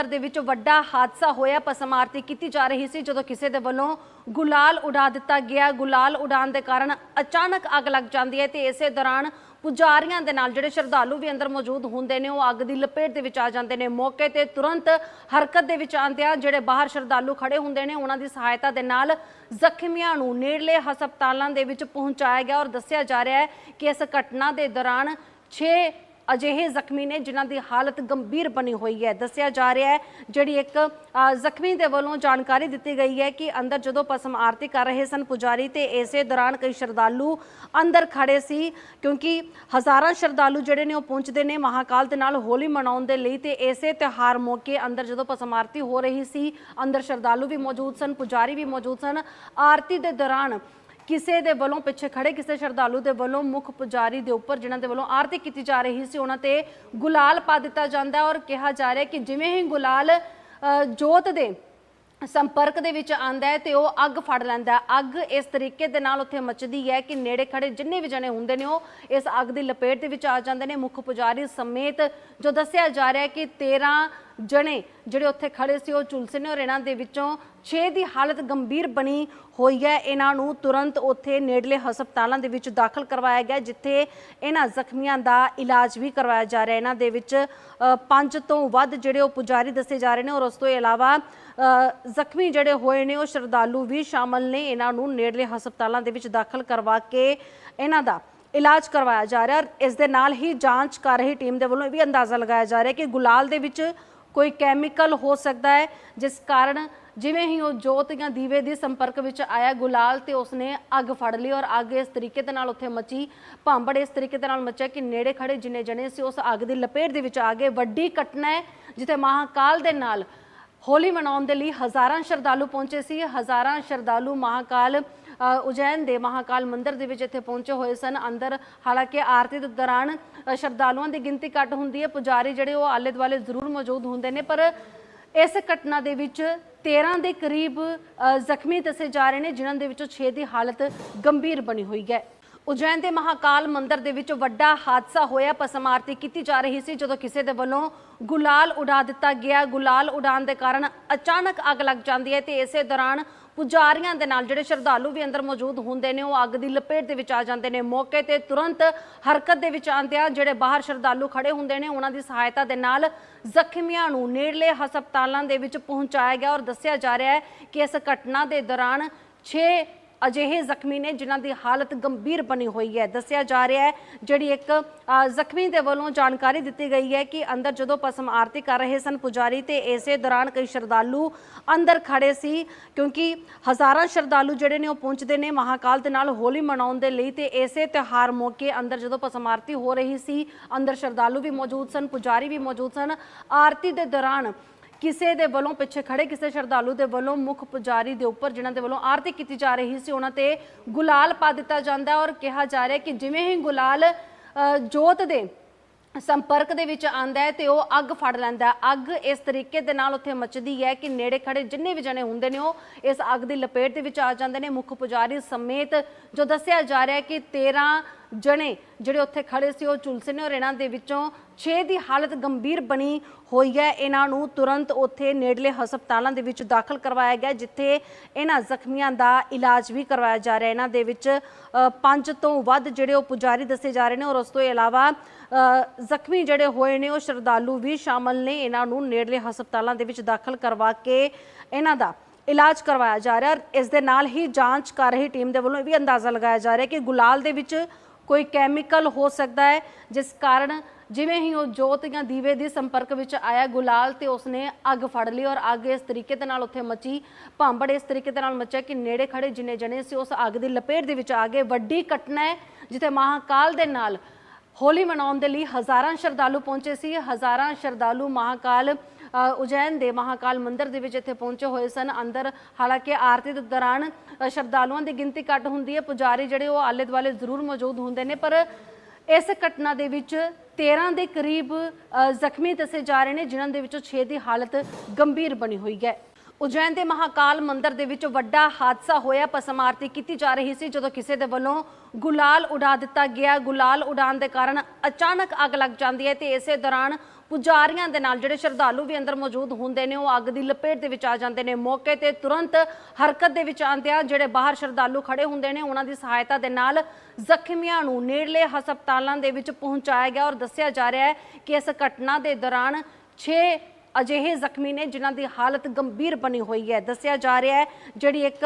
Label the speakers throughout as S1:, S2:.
S1: ਮੰਦਿਰ ਦੇ ਵਿੱਚ ਵੱਡਾ ਹਾਦਸਾ ਹੋਇਆ ਭਸਮ ਕੀਤੀ ਜਾ ਰਹੀ ਸੀ, ਜਦੋਂ ਕਿਸੇ ਦੇ ਵੱਲੋਂ ਗੁਲਾਲ ਉਡਾ ਦਿੱਤਾ ਗਿਆ। ਗੁਲਾਲ ਉਡਾਣ ਦੇ ਕਾਰਨ ਅਚਾਨਕ ਅੱਗ ਲੱਗ ਜਾਂਦੀ ਹੈ ਤੇ ਇਸੇ ਦੌਰਾਨ ਪੁਜਾਰੀਆਂ ਦੇ ਨਾਲ ਜਿਹੜੇ ਸ਼ਰਧਾਲੂ ਵੀ ਅੰਦਰ ਮੌਜੂਦ ਹੁੰਦੇ ਨੇ, ਉਹ ਅੱਗ ਦੀ ਲਪੇਟ ਦੇ ਵਿੱਚ ਆ ਜਾਂਦੇ ਨੇ। ਮੌਕੇ ਤੇ ਤੁਰੰਤ ਹਰਕਤ ਦੇ ਵਿੱਚ ਆਉਂਦਿਆਂ ਜਿਹੜੇ ਬਾਹਰ ਸ਼ਰਧਾਲੂ ਖੜੇ ਹੁੰਦੇ ਨੇ, ਉਹਨਾਂ ਦੀ ਸਹਾਇਤਾ ਦੇ ਨਾਲ ਜ਼ਖਮੀਆਂ ਨੂੰ ਨੇੜਲੇ ਹਸਪਤਾਲਾਂ ਦੇ ਵਿੱਚ ਪਹੁੰਚਾਇਆ ਗਿਆ ਔਰ ਦੱਸਿਆ ਜਾ ਰਿਹਾ ਹੈ ਕਿ ਇਸ ਘਟਨਾ ਦੇ ਦੌਰਾਨ 6 ਅਜਿਹੇ ਜ਼ਖਮੀ ਨੇ ਜਿਨ੍ਹਾਂ ਦੀ ਹਾਲਤ ਗੰਭੀਰ ਬਣੀ ਹੋਈ ਹੈ। ਦੱਸਿਆ ਜਾ ਰਿਹਾ ਹੈ, ਜਿਹੜੀ ਇੱਕ ਜ਼ਖਮੀ ਦੇ ਵੱਲੋਂ ਜਾਣਕਾਰੀ ਦਿੱਤੀ ਗਈ ਹੈ ਕਿ ਅੰਦਰ ਜਦੋਂ ਪਸਮ ਆਰਤੀ ਕਰ ਰਹੇ ਸਨ ਪੁਜਾਰੀ ਤੇ ਇਸੇ ਦੌਰਾਨ ਕਈ ਸ਼ਰਧਾਲੂ ਅੰਦਰ ਖੜੇ ਸੀ, ਕਿਉਂਕਿ ਹਜ਼ਾਰਾਂ ਸ਼ਰਧਾਲੂ ਜਿਹੜੇ ਨੇ ਉਹ ਪਹੁੰਚਦੇ ਨੇ ਮਹਾਕਾਲ ਦੇ ਨਾਲ ਹੋਲੀ ਮਨਾਉਣ ਦੇ ਲਈ ਤੇ ਇਸੇ ਤਿਉਹਾਰ ਮੌਕੇ ਅੰਦਰ ਜਦੋਂ ਪਸਮ ਆਰਤੀ ਹੋ ਰਹੀ ਸੀ, ਅੰਦਰ ਸ਼ਰਧਾਲੂ ਵੀ ਮੌਜੂਦ ਸਨ, ਪੁਜਾਰੀ ਵੀ ਮੌਜੂਦ ਸਨ। ਆਰਤੀ ਦੇ ਦੌਰਾਨ ਕਿਸੇ ਦੇ ਵੱਲੋਂ ਪਿੱਛੇ ਖੜੇ ਕਿਸੇ ਸ਼ਰਧਾਲੂ ਦੇ ਵੱਲੋਂ ਮੁੱਖ ਪੁਜਾਰੀ ਦੇ ਉੱਪਰ ਜਿਨ੍ਹਾਂ ਦੇ ਵੱਲੋਂ ਆਰਤੀ ਕੀਤੀ ਜਾ ਰਹੀ ਸੀ ਉਹਨਾਂ ਤੇ ਗੁਲਾਲ ਪਾ ਦਿੱਤਾ ਜਾਂਦਾ ਔਰ ਕਿਹਾ ਜਾ ਰਿਹਾ ਕਿ ਜਿਵੇਂ ਹੀ ਗੁਲਾਲ ਅ, ਜੋਤ ਦੇ ਸੰਪਰਕ ਦੇ ਵਿੱਚ ਆਂਦਾ ਹੈ ਤੇ ਉਹ ਅੱਗ ਫੜ ਲੈਂਦਾ ਅੱਗ ਇਸ ਤਰੀਕੇ ਦੇ ਨਾਲ ਉੱਥੇ ਮੱਚਦੀ ਹੈ ਕਿ ਨੇੜੇ ਖੜੇ ਜਿੰਨੇ ਵੀ ਜਣੇ ਹੁੰਦੇ ਨੇ ਉਹ ਇਸ ਅੱਗ ਦੀ ਲਪੇਟ ਦੇ ਵਿੱਚ ਆ ਜਾਂਦੇ ਨੇ। ਮੁੱਖ ਪੁਜਾਰੀ ਸਮੇਤ ਜੋ ਦੱਸਿਆ ਜਾ ਰਿਹਾ ਹੈ ਕਿ 13 ਜਣੇ ਜਿਹੜੇ ਉੱਥੇ ਖੜੇ ਸੀ ਉਹ ਝੁਲਸੇ ਨੇ ਔਰ ਇਹਨਾਂ ਦੇ ਵਿੱਚੋਂ 6 ਦੀ ਹਾਲਤ ਗੰਭੀਰ ਬਣੀ ਹੋਈ ਹੈ। ਇਹਨਾਂ ਨੂੰ ਤੁਰੰਤ ਉੱਥੇ ਨੇੜਲੇ ਹਸਪਤਾਲਾਂ ਦੇ ਵਿੱਚ ਦਾਖਲ ਕਰਵਾਇਆ ਗਿਆ ਜਿੱਥੇ ਇਹਨਾਂ ਜ਼ਖਮੀਆਂ ਦਾ ਇਲਾਜ ਵੀ ਕਰਵਾਇਆ ਜਾ ਰਿਹਾ ਇਹਨਾਂ ਦੇ ਵਿੱਚ ਅ, ਪੰਜ ਤੋਂ ਵੱਧ ਜਿਹੜੇ ਉਹ ਪੁਜਾਰੀ ਦੱਸੇ ਜਾ ਰਹੇ ਨੇ ਔਰ ਉਸ ਤੋਂ ਇਲਾਵਾ ਜ਼ਖਮੀ ਜਿਹੜੇ ਹੋਏ ਨੇ, ਉਹ ਸ਼ਰਧਾਲੂ ਵੀ ਸ਼ਾਮਲ ਨੇ। ਇਹਨਾਂ ਨੂੰ ਨੇੜਲੇ ਹਸਪਤਾਲਾਂ ਦੇ ਵਿੱਚ ਦਾਖਲ ਕਰਵਾ ਕੇ ਇਹਨਾਂ ਦਾ ਇਲਾਜ ਕਰਵਾਇਆ ਜਾ ਰਿਹਾ ਔਰ ਇਸ ਦੇ ਨਾਲ ਹੀ ਜਾਂਚ ਕਰ ਰਹੀ ਟੀਮ ਦੇ ਵੱਲੋਂ ਇਹ ਵੀ ਅੰਦਾਜ਼ਾ ਲਗਾਇਆ ਜਾ ਰਿਹਾ ਕਿ ਗੁਲਾਲ ਦੇ ਵਿੱਚ ਕੋਈ ਕੈਮੀਕਲ ਹੋ ਸਕਦਾ ਹੈ, ਜਿਸ ਕਾਰਨ ਜਿਵੇਂ ਹੀ ਉਹ ਜੋਤ ਜਾਂ ਦੀਵੇ ਦੇ ਸੰਪਰਕ ਵਿੱਚ ਆਇਆ, ਗੁਲਾਲ ਤੇ ਉਸਨੇ ਅੱਗ ਫੜ ਲਈ ਔਰ ਅੱਗ ਇਸ ਤਰੀਕੇ ਦੇ ਨਾਲ ਉੱਥੇ ਮਚੀ। ਭਾਂਬੜ ਇਸ ਤਰੀਕੇ ਦੇ ਨਾਲ ਮਚਿਆ ਕਿ ਨੇੜੇ ਖੜੇ ਜਿੰਨੇ ਜਣੇ ਸੀ, ਉਸ ਅੱਗ ਦੀ ਲਪੇਟ ਦੇ ਵਿੱਚ ਆ ਗਏ। ਵੱਡੀ ਘਟਨਾ ਹੈ, ਜਿੱਥੇ ਮਹਾਕਾਲ ਦੇ ਨਾਲ ਹੋਲੀ ਮਨਾਉਣ ਦੇ ਲਈ ਹਜ਼ਾਰਾਂ ਸ਼ਰਧਾਲੂ ਪਹੁੰਚੇ ਸੀ। ਹਜ਼ਾਰਾਂ ਸ਼ਰਧਾਲੂ ਮਹਾਕਾਲ ਉਜੈਨ ਦੇ ਮਹਾਕਾਲ ਮੰਦਿਰ ਦੇ ਵਿੱਚ ਇੱਥੇ ਪਹੁੰਚੇ ਹੋਏ ਸਨ। ਅੰਦਰ ਹਾਲਾਂਕਿ ਆਰਤੀ ਦੇ ਦੌਰਾਨ ਸ਼ਰਧਾਲੂਆਂ ਦੀ ਗਿਣਤੀ ਘੱਟ ਹੁੰਦੀ ਹੈ। ਪੁਜਾਰੀ ਜਿਹੜੇ ਉਹ ਆਲੇ ਦੁਆਲੇ ਜ਼ਰੂਰ ਮੌਜੂਦ ਹੁੰਦੇ ਨੇ, ਪਰ ਇਸ ਘਟਨਾ ਦੇ ਵਿੱਚ 13 ਦੇ ਕਰੀਬ ਜ਼ਖਮੀ ਦੱਸੇ ਜਾ ਰਹੇ ਨੇ, ਜਿਨ੍ਹਾਂ ਦੇ ਵਿੱਚੋਂ 6 ਦੀ ਹਾਲਤ ਗੰਭੀਰ ਬਣੀ ਹੋਈ ਹੈ। ਉਜੈਨ ਦੇ ਮਹਾਕਾਲ ਮੰਦਿਰ ਦੇ ਵਿੱਚ ਵੱਡਾ ਹਾਦਸਾ ਹੋਇਆ ਭਸਮ ਆਰਤੀ ਕੀਤੀ ਜਾ ਰਹੀ ਸੀ, ਜਦੋਂ ਕਿਸੇ ਦੇ ਵੱਲੋਂ ਗੁਲਾਲ ਉਡਾ ਦਿੱਤਾ ਗਿਆ। ਗੁਲਾਲ ਉਡਾਣ ਦੇ ਕਾਰਨ ਅਚਾਨਕ ਅੱਗ ਲੱਗ ਜਾਂਦੀ ਹੈ ਤੇ ਇਸੇ ਦੌਰਾਨ ਪੁਜਾਰੀਆਂ ਦੇ ਨਾਲ ਜਿਹੜੇ ਸ਼ਰਧਾਲੂ ਵੀ ਅੰਦਰ ਮੌਜੂਦ ਹੁੰਦੇ ਨੇ, ਉਹ ਅੱਗ ਦੀ ਲਪੇਟ ਦੇ ਵਿੱਚ ਆ ਜਾਂਦੇ ਨੇ। ਮੌਕੇ ਤੇ ਤੁਰੰਤ ਹਰਕਤ ਦੇ ਵਿੱਚ ਆਉਂਦਿਆਂ ਜਿਹੜੇ ਬਾਹਰ ਸ਼ਰਧਾਲੂ ਖੜੇ ਹੁੰਦੇ ਨੇ, ਉਹਨਾਂ ਦੀ ਸਹਾਇਤਾ ਦੇ ਨਾਲ ਜ਼ਖਮੀਆਂ ਨੂੰ ਨੇੜਲੇ ਹਸਪਤਾਲਾਂ ਦੇ ਵਿੱਚ ਪਹੁੰਚਾਇਆ ਗਿਆ ਔਰ ਦੱਸਿਆ ਜਾ ਰਿਹਾ ਹੈ ਕਿ ਇਸ ਘਟਨਾ ਦੇ ਦੌਰਾਨ 6 ਅਜਿਹੇ ਜ਼ਖਮੀ ਨੇ ਜਿਨ੍ਹਾਂ ਦੀ ਹਾਲਤ ਗੰਭੀਰ ਬਣੀ ਹੋਈ ਹੈ। ਦੱਸਿਆ ਜਾ ਰਿਹਾ ਹੈ, ਜਿਹੜੀ ਇੱਕ ਜ਼ਖਮੀ ਦੇ ਵੱਲੋਂ ਜਾਣਕਾਰੀ ਦਿੱਤੀ ਗਈ ਹੈ ਕਿ ਅੰਦਰ ਜਦੋਂ ਪਸਮ ਆਰਤੀ ਕਰ ਰਹੇ ਸਨ ਪੁਜਾਰੀ ਤੇ ਇਸੇ ਦੌਰਾਨ ਕਈ ਸ਼ਰਧਾਲੂ ਅੰਦਰ ਖੜੇ ਸੀ, ਕਿਉਂਕਿ ਹਜ਼ਾਰਾਂ ਸ਼ਰਧਾਲੂ ਜਿਹੜੇ ਨੇ ਉਹ ਪਹੁੰਚਦੇ ਨੇ ਮਹਾਕਾਲ ਦੇ ਨਾਲ ਹੋਲੀ ਮਨਾਉਣ ਦੇ ਲਈ ਤੇ ਇਸੇ ਤਿਉਹਾਰ ਮੌਕੇ ਅੰਦਰ ਜਦੋਂ ਪਸਮ ਆਰਤੀ ਹੋ ਰਹੀ ਸੀ, ਅੰਦਰ ਸ਼ਰਧਾਲੂ ਵੀ ਮੌਜੂਦ ਸਨ, ਪੁਜਾਰੀ ਵੀ ਮੌਜੂਦ ਸਨ। ਆਰਤੀ ਦੇ ਦੌਰਾਨ ਕਿਸੇ ਦੇ ਵੱਲੋਂ ਪਿੱਛੇ ਖੜੇ ਕਿਸੇ ਸ਼ਰਧਾਲੂ ਦੇ ਵੱਲੋਂ ਮੁੱਖ ਪੁਜਾਰੀ ਦੇ ਉੱਪਰ ਜਿਨ੍ਹਾਂ ਦੇ ਵੱਲੋਂ ਆਰਤੀ ਕੀਤੀ ਜਾ ਰਹੀ ਸੀ ਉਹਨਾਂ ਤੇ ਗੁਲਾਲ ਪਾ ਦਿੱਤਾ ਜਾਂਦਾ ਔਰ ਕਿਹਾ ਜਾ ਰਿਹਾ ਕਿ ਜਿਵੇਂ ਹੀ ਗੁਲਾਲ ਅ, ਜੋਤ ਦੇ ਸੰਪਰਕ ਦੇ ਵਿੱਚ ਆਂਦਾ ਹੈ ਤੇ ਉਹ ਅੱਗ ਫੜ ਲੈਂਦਾ ਅੱਗ ਇਸ ਤਰੀਕੇ ਦੇ ਨਾਲ ਉੱਥੇ ਮੱਚਦੀ ਹੈ ਕਿ ਨੇੜੇ ਖੜੇ ਜਿੰਨੇ ਵੀ ਜਣੇ ਹੁੰਦੇ ਨੇ ਉਹ ਇਸ ਅੱਗ ਦੀ ਲਪੇਟ ਦੇ ਵਿੱਚ ਆ ਜਾਂਦੇ ਨੇ। ਮੁੱਖ ਪੁਜਾਰੀ ਸਮੇਤ ਜੋ ਦੱਸਿਆ ਜਾ ਰਿਹਾ ਹੈ ਕਿ 13 ਜਣੇ ਜਿਹੜੇ ਉੱਥੇ ਖੜੇ ਸੀ ਉਹ ਝੁਲਸੇ ਨੇ ਔਰ ਇਹਨਾਂ ਦੇ ਵਿੱਚੋਂ 6 ਦੀ ਹਾਲਤ ਗੰਭੀਰ ਬਣੀ ਹੋਈ ਹੈ। ਇਹਨਾਂ ਨੂੰ ਤੁਰੰਤ ਉੱਥੇ ਨੇੜਲੇ ਹਸਪਤਾਲਾਂ ਦੇ ਵਿੱਚ ਦਾਖਲ ਕਰਵਾਇਆ ਗਿਆ ਜਿੱਥੇ ਇਹਨਾਂ ਜ਼ਖਮੀਆਂ ਦਾ ਇਲਾਜ ਵੀ ਕਰਵਾਇਆ ਜਾ ਰਿਹਾ ਇਹਨਾਂ ਦੇ ਵਿੱਚ ਅ, ਪੰਜ ਤੋਂ ਵੱਧ ਜਿਹੜੇ ਉਹ ਪੁਜਾਰੀ ਦੱਸੇ ਜਾ ਰਹੇ ਨੇ ਔਰ ਉਸ ਤੋਂ ਇਲਾਵਾ ਜ਼ਖਮੀ ਜਿਹੜੇ ਹੋਏ ਨੇ ਉਹ ਸ਼ਰਧਾਲੂ ਵੀ ਸ਼ਾਮਲ ਨੇ। ਇਹਨਾਂ ਨੂੰ ਨੇੜਲੇ ਹਸਪਤਾਲਾਂ ਦੇ ਵਿੱਚ ਦਾਖਲ ਕਰਵਾ ਕੇ ਇਹਨਾਂ ਦਾ ਇਲਾਜ ਕਰਵਾਇਆ ਜਾ ਰਿਹਾ ਔਰ ਇਸ ਦੇ ਨਾਲ ਹੀ ਜਾਂਚ ਕਰ ਰਹੀ ਟੀਮ ਦੇ ਵੱਲੋਂ ਇਹ ਵੀ ਅੰਦਾਜ਼ਾ ਲਗਾਇਆ ਜਾ ਰਿਹਾ ਕਿ ਗੁਲਾਲ ਦੇ ਵਿੱਚ ਕੋਈ ਕੈਮੀਕਲ ਹੋ ਸਕਦਾ ਹੈ, ਜਿਸ ਕਾਰਨ ਜਿਵੇਂ ਹੀ ਉਹ ਜੋਤ ਜਾਂ ਦੀਵੇ ਦੇ ਸੰਪਰਕ ਵਿੱਚ ਆਇਆ, ਗੁਲਾਲ ਤੇ ਉਸਨੇ ਅੱਗ ਫੜ ਲਈ ਔਰ ਅੱਗ ਇਸ ਤਰੀਕੇ ਦੇ ਨਾਲ ਉੱਥੇ ਮਚੀ। ਭਾਂਬੜ ਇਸ ਤਰੀਕੇ ਦੇ ਨਾਲ ਮਚਿਆ ਕਿ ਨੇੜੇ ਖੜੇ ਜਿੰਨੇ ਜਣੇ ਸੀ, ਉਸ ਅੱਗ ਦੀ ਲਪੇਟ ਦੇ ਵਿੱਚ ਆ ਗਏ। ਵੱਡੀ ਘਟਨਾ ਹੈ, ਜਿੱਥੇ ਮਹਾਕਾਲ ਦੇ ਨਾਲ ਹੋਲੀ ਮਨਾਉਣ ਦੇ ਲਈ ਹਜ਼ਾਰਾਂ ਸ਼ਰਧਾਲੂ ਪਹੁੰਚੇ ਸੀ। ਹਜ਼ਾਰਾਂ ਸ਼ਰਧਾਲੂ ਮਹਾਕਾਲ ਉਜੈਨ ਦੇ ਮਹਾਕਾਲ ਮੰਦਿਰ ਦੇ ਵਿੱਚ ਇੱਥੇ ਪਹੁੰਚੇ ਹੋਏ ਸਨ। ਅੰਦਰ ਹਾਲਾਂਕਿ ਆਰਤੀ ਦੇ ਦੌਰਾਨ ਸ਼ਰਧਾਲੂਆਂ ਦੀ ਗਿਣਤੀ ਘੱਟ ਹੁੰਦੀ ਹੈ। ਪੁਜਾਰੀ ਜਿਹੜੇ ਉਹ ਆਲੇ ਦੁਆਲੇ ਜ਼ਰੂਰ ਮੌਜੂਦ ਹੁੰਦੇ ਨੇ, ਪਰ ਇਸ ਘਟਨਾ ਦੇ ਵਿੱਚ 13 ਦੇ ਕਰੀਬ ਜ਼ਖਮੀ ਦੱਸੇ ਜਾ ਰਹੇ ਨੇ, ਜਿਨ੍ਹਾਂ ਦੇ ਵਿੱਚੋਂ 6 ਦੀ ਹਾਲਤ ਗੰਭੀਰ ਬਣੀ ਹੋਈ ਹੈ। ਉਜੈਨ ਦੇ ਮਹਾਕਾਲ ਮੰਦਿਰ ਦੇ ਵਿੱਚ ਵੱਡਾ ਹਾਦਸਾ ਹੋਇਆ। ਭਸਮ ਆਰਤੀ ਕੀਤੀ ਜਾ ਰਹੀ ਸੀ, ਜਦੋਂ ਕਿਸੇ ਦੇ ਵੱਲੋਂ ਗੁਲਾਲ ਉਡਾ ਦਿੱਤਾ ਗਿਆ। ਗੁਲਾਲ ਉਡਾਣ ਦੇ ਕਾਰਨ ਅਚਾਨਕ ਅੱਗ ਲੱਗ ਜਾਂਦੀ ਹੈ ਤੇ ਇਸੇ ਦੌਰਾਨ ਪੁਜਾਰੀਆਂ ਦੇ ਨਾਲ ਜਿਹੜੇ ਸ਼ਰਧਾਲੂ ਵੀ ਅੰਦਰ ਮੌਜੂਦ ਹੁੰਦੇ ਨੇ, ਉਹ ਅੱਗ ਦੀ ਲਪੇਟ ਦੇ ਵਿੱਚ ਆ ਜਾਂਦੇ ਨੇ। ਮੌਕੇ ਤੇ ਤੁਰੰਤ ਹਰਕਤ ਦੇ ਵਿੱਚ ਆਉਂਦਿਆਂ ਜਿਹੜੇ ਬਾਹਰ ਸ਼ਰਧਾਲੂ ਖੜੇ ਹੁੰਦੇ ਨੇ, ਉਹਨਾਂ ਦੀ ਸਹਾਇਤਾ ਦੇ ਨਾਲ ਜ਼ਖਮੀਆਂ ਨੂੰ ਨੇੜਲੇ ਹਸਪਤਾਲਾਂ ਦੇ ਵਿੱਚ ਪਹੁੰਚਾਇਆ ਗਿਆ ਔਰ ਦੱਸਿਆ ਜਾ ਰਿਹਾ ਹੈ ਕਿ ਇਸ ਘਟਨਾ ਦੇ ਦੌਰਾਨ 6 ਅਜਿਹੇ ਜ਼ਖਮੀ ਨੇ ਜਿਨ੍ਹਾਂ ਦੀ ਹਾਲਤ ਗੰਭੀਰ ਬਣੀ ਹੋਈ ਹੈ। ਦੱਸਿਆ ਜਾ ਰਿਹਾ ਹੈ, ਜਿਹੜੀ ਇੱਕ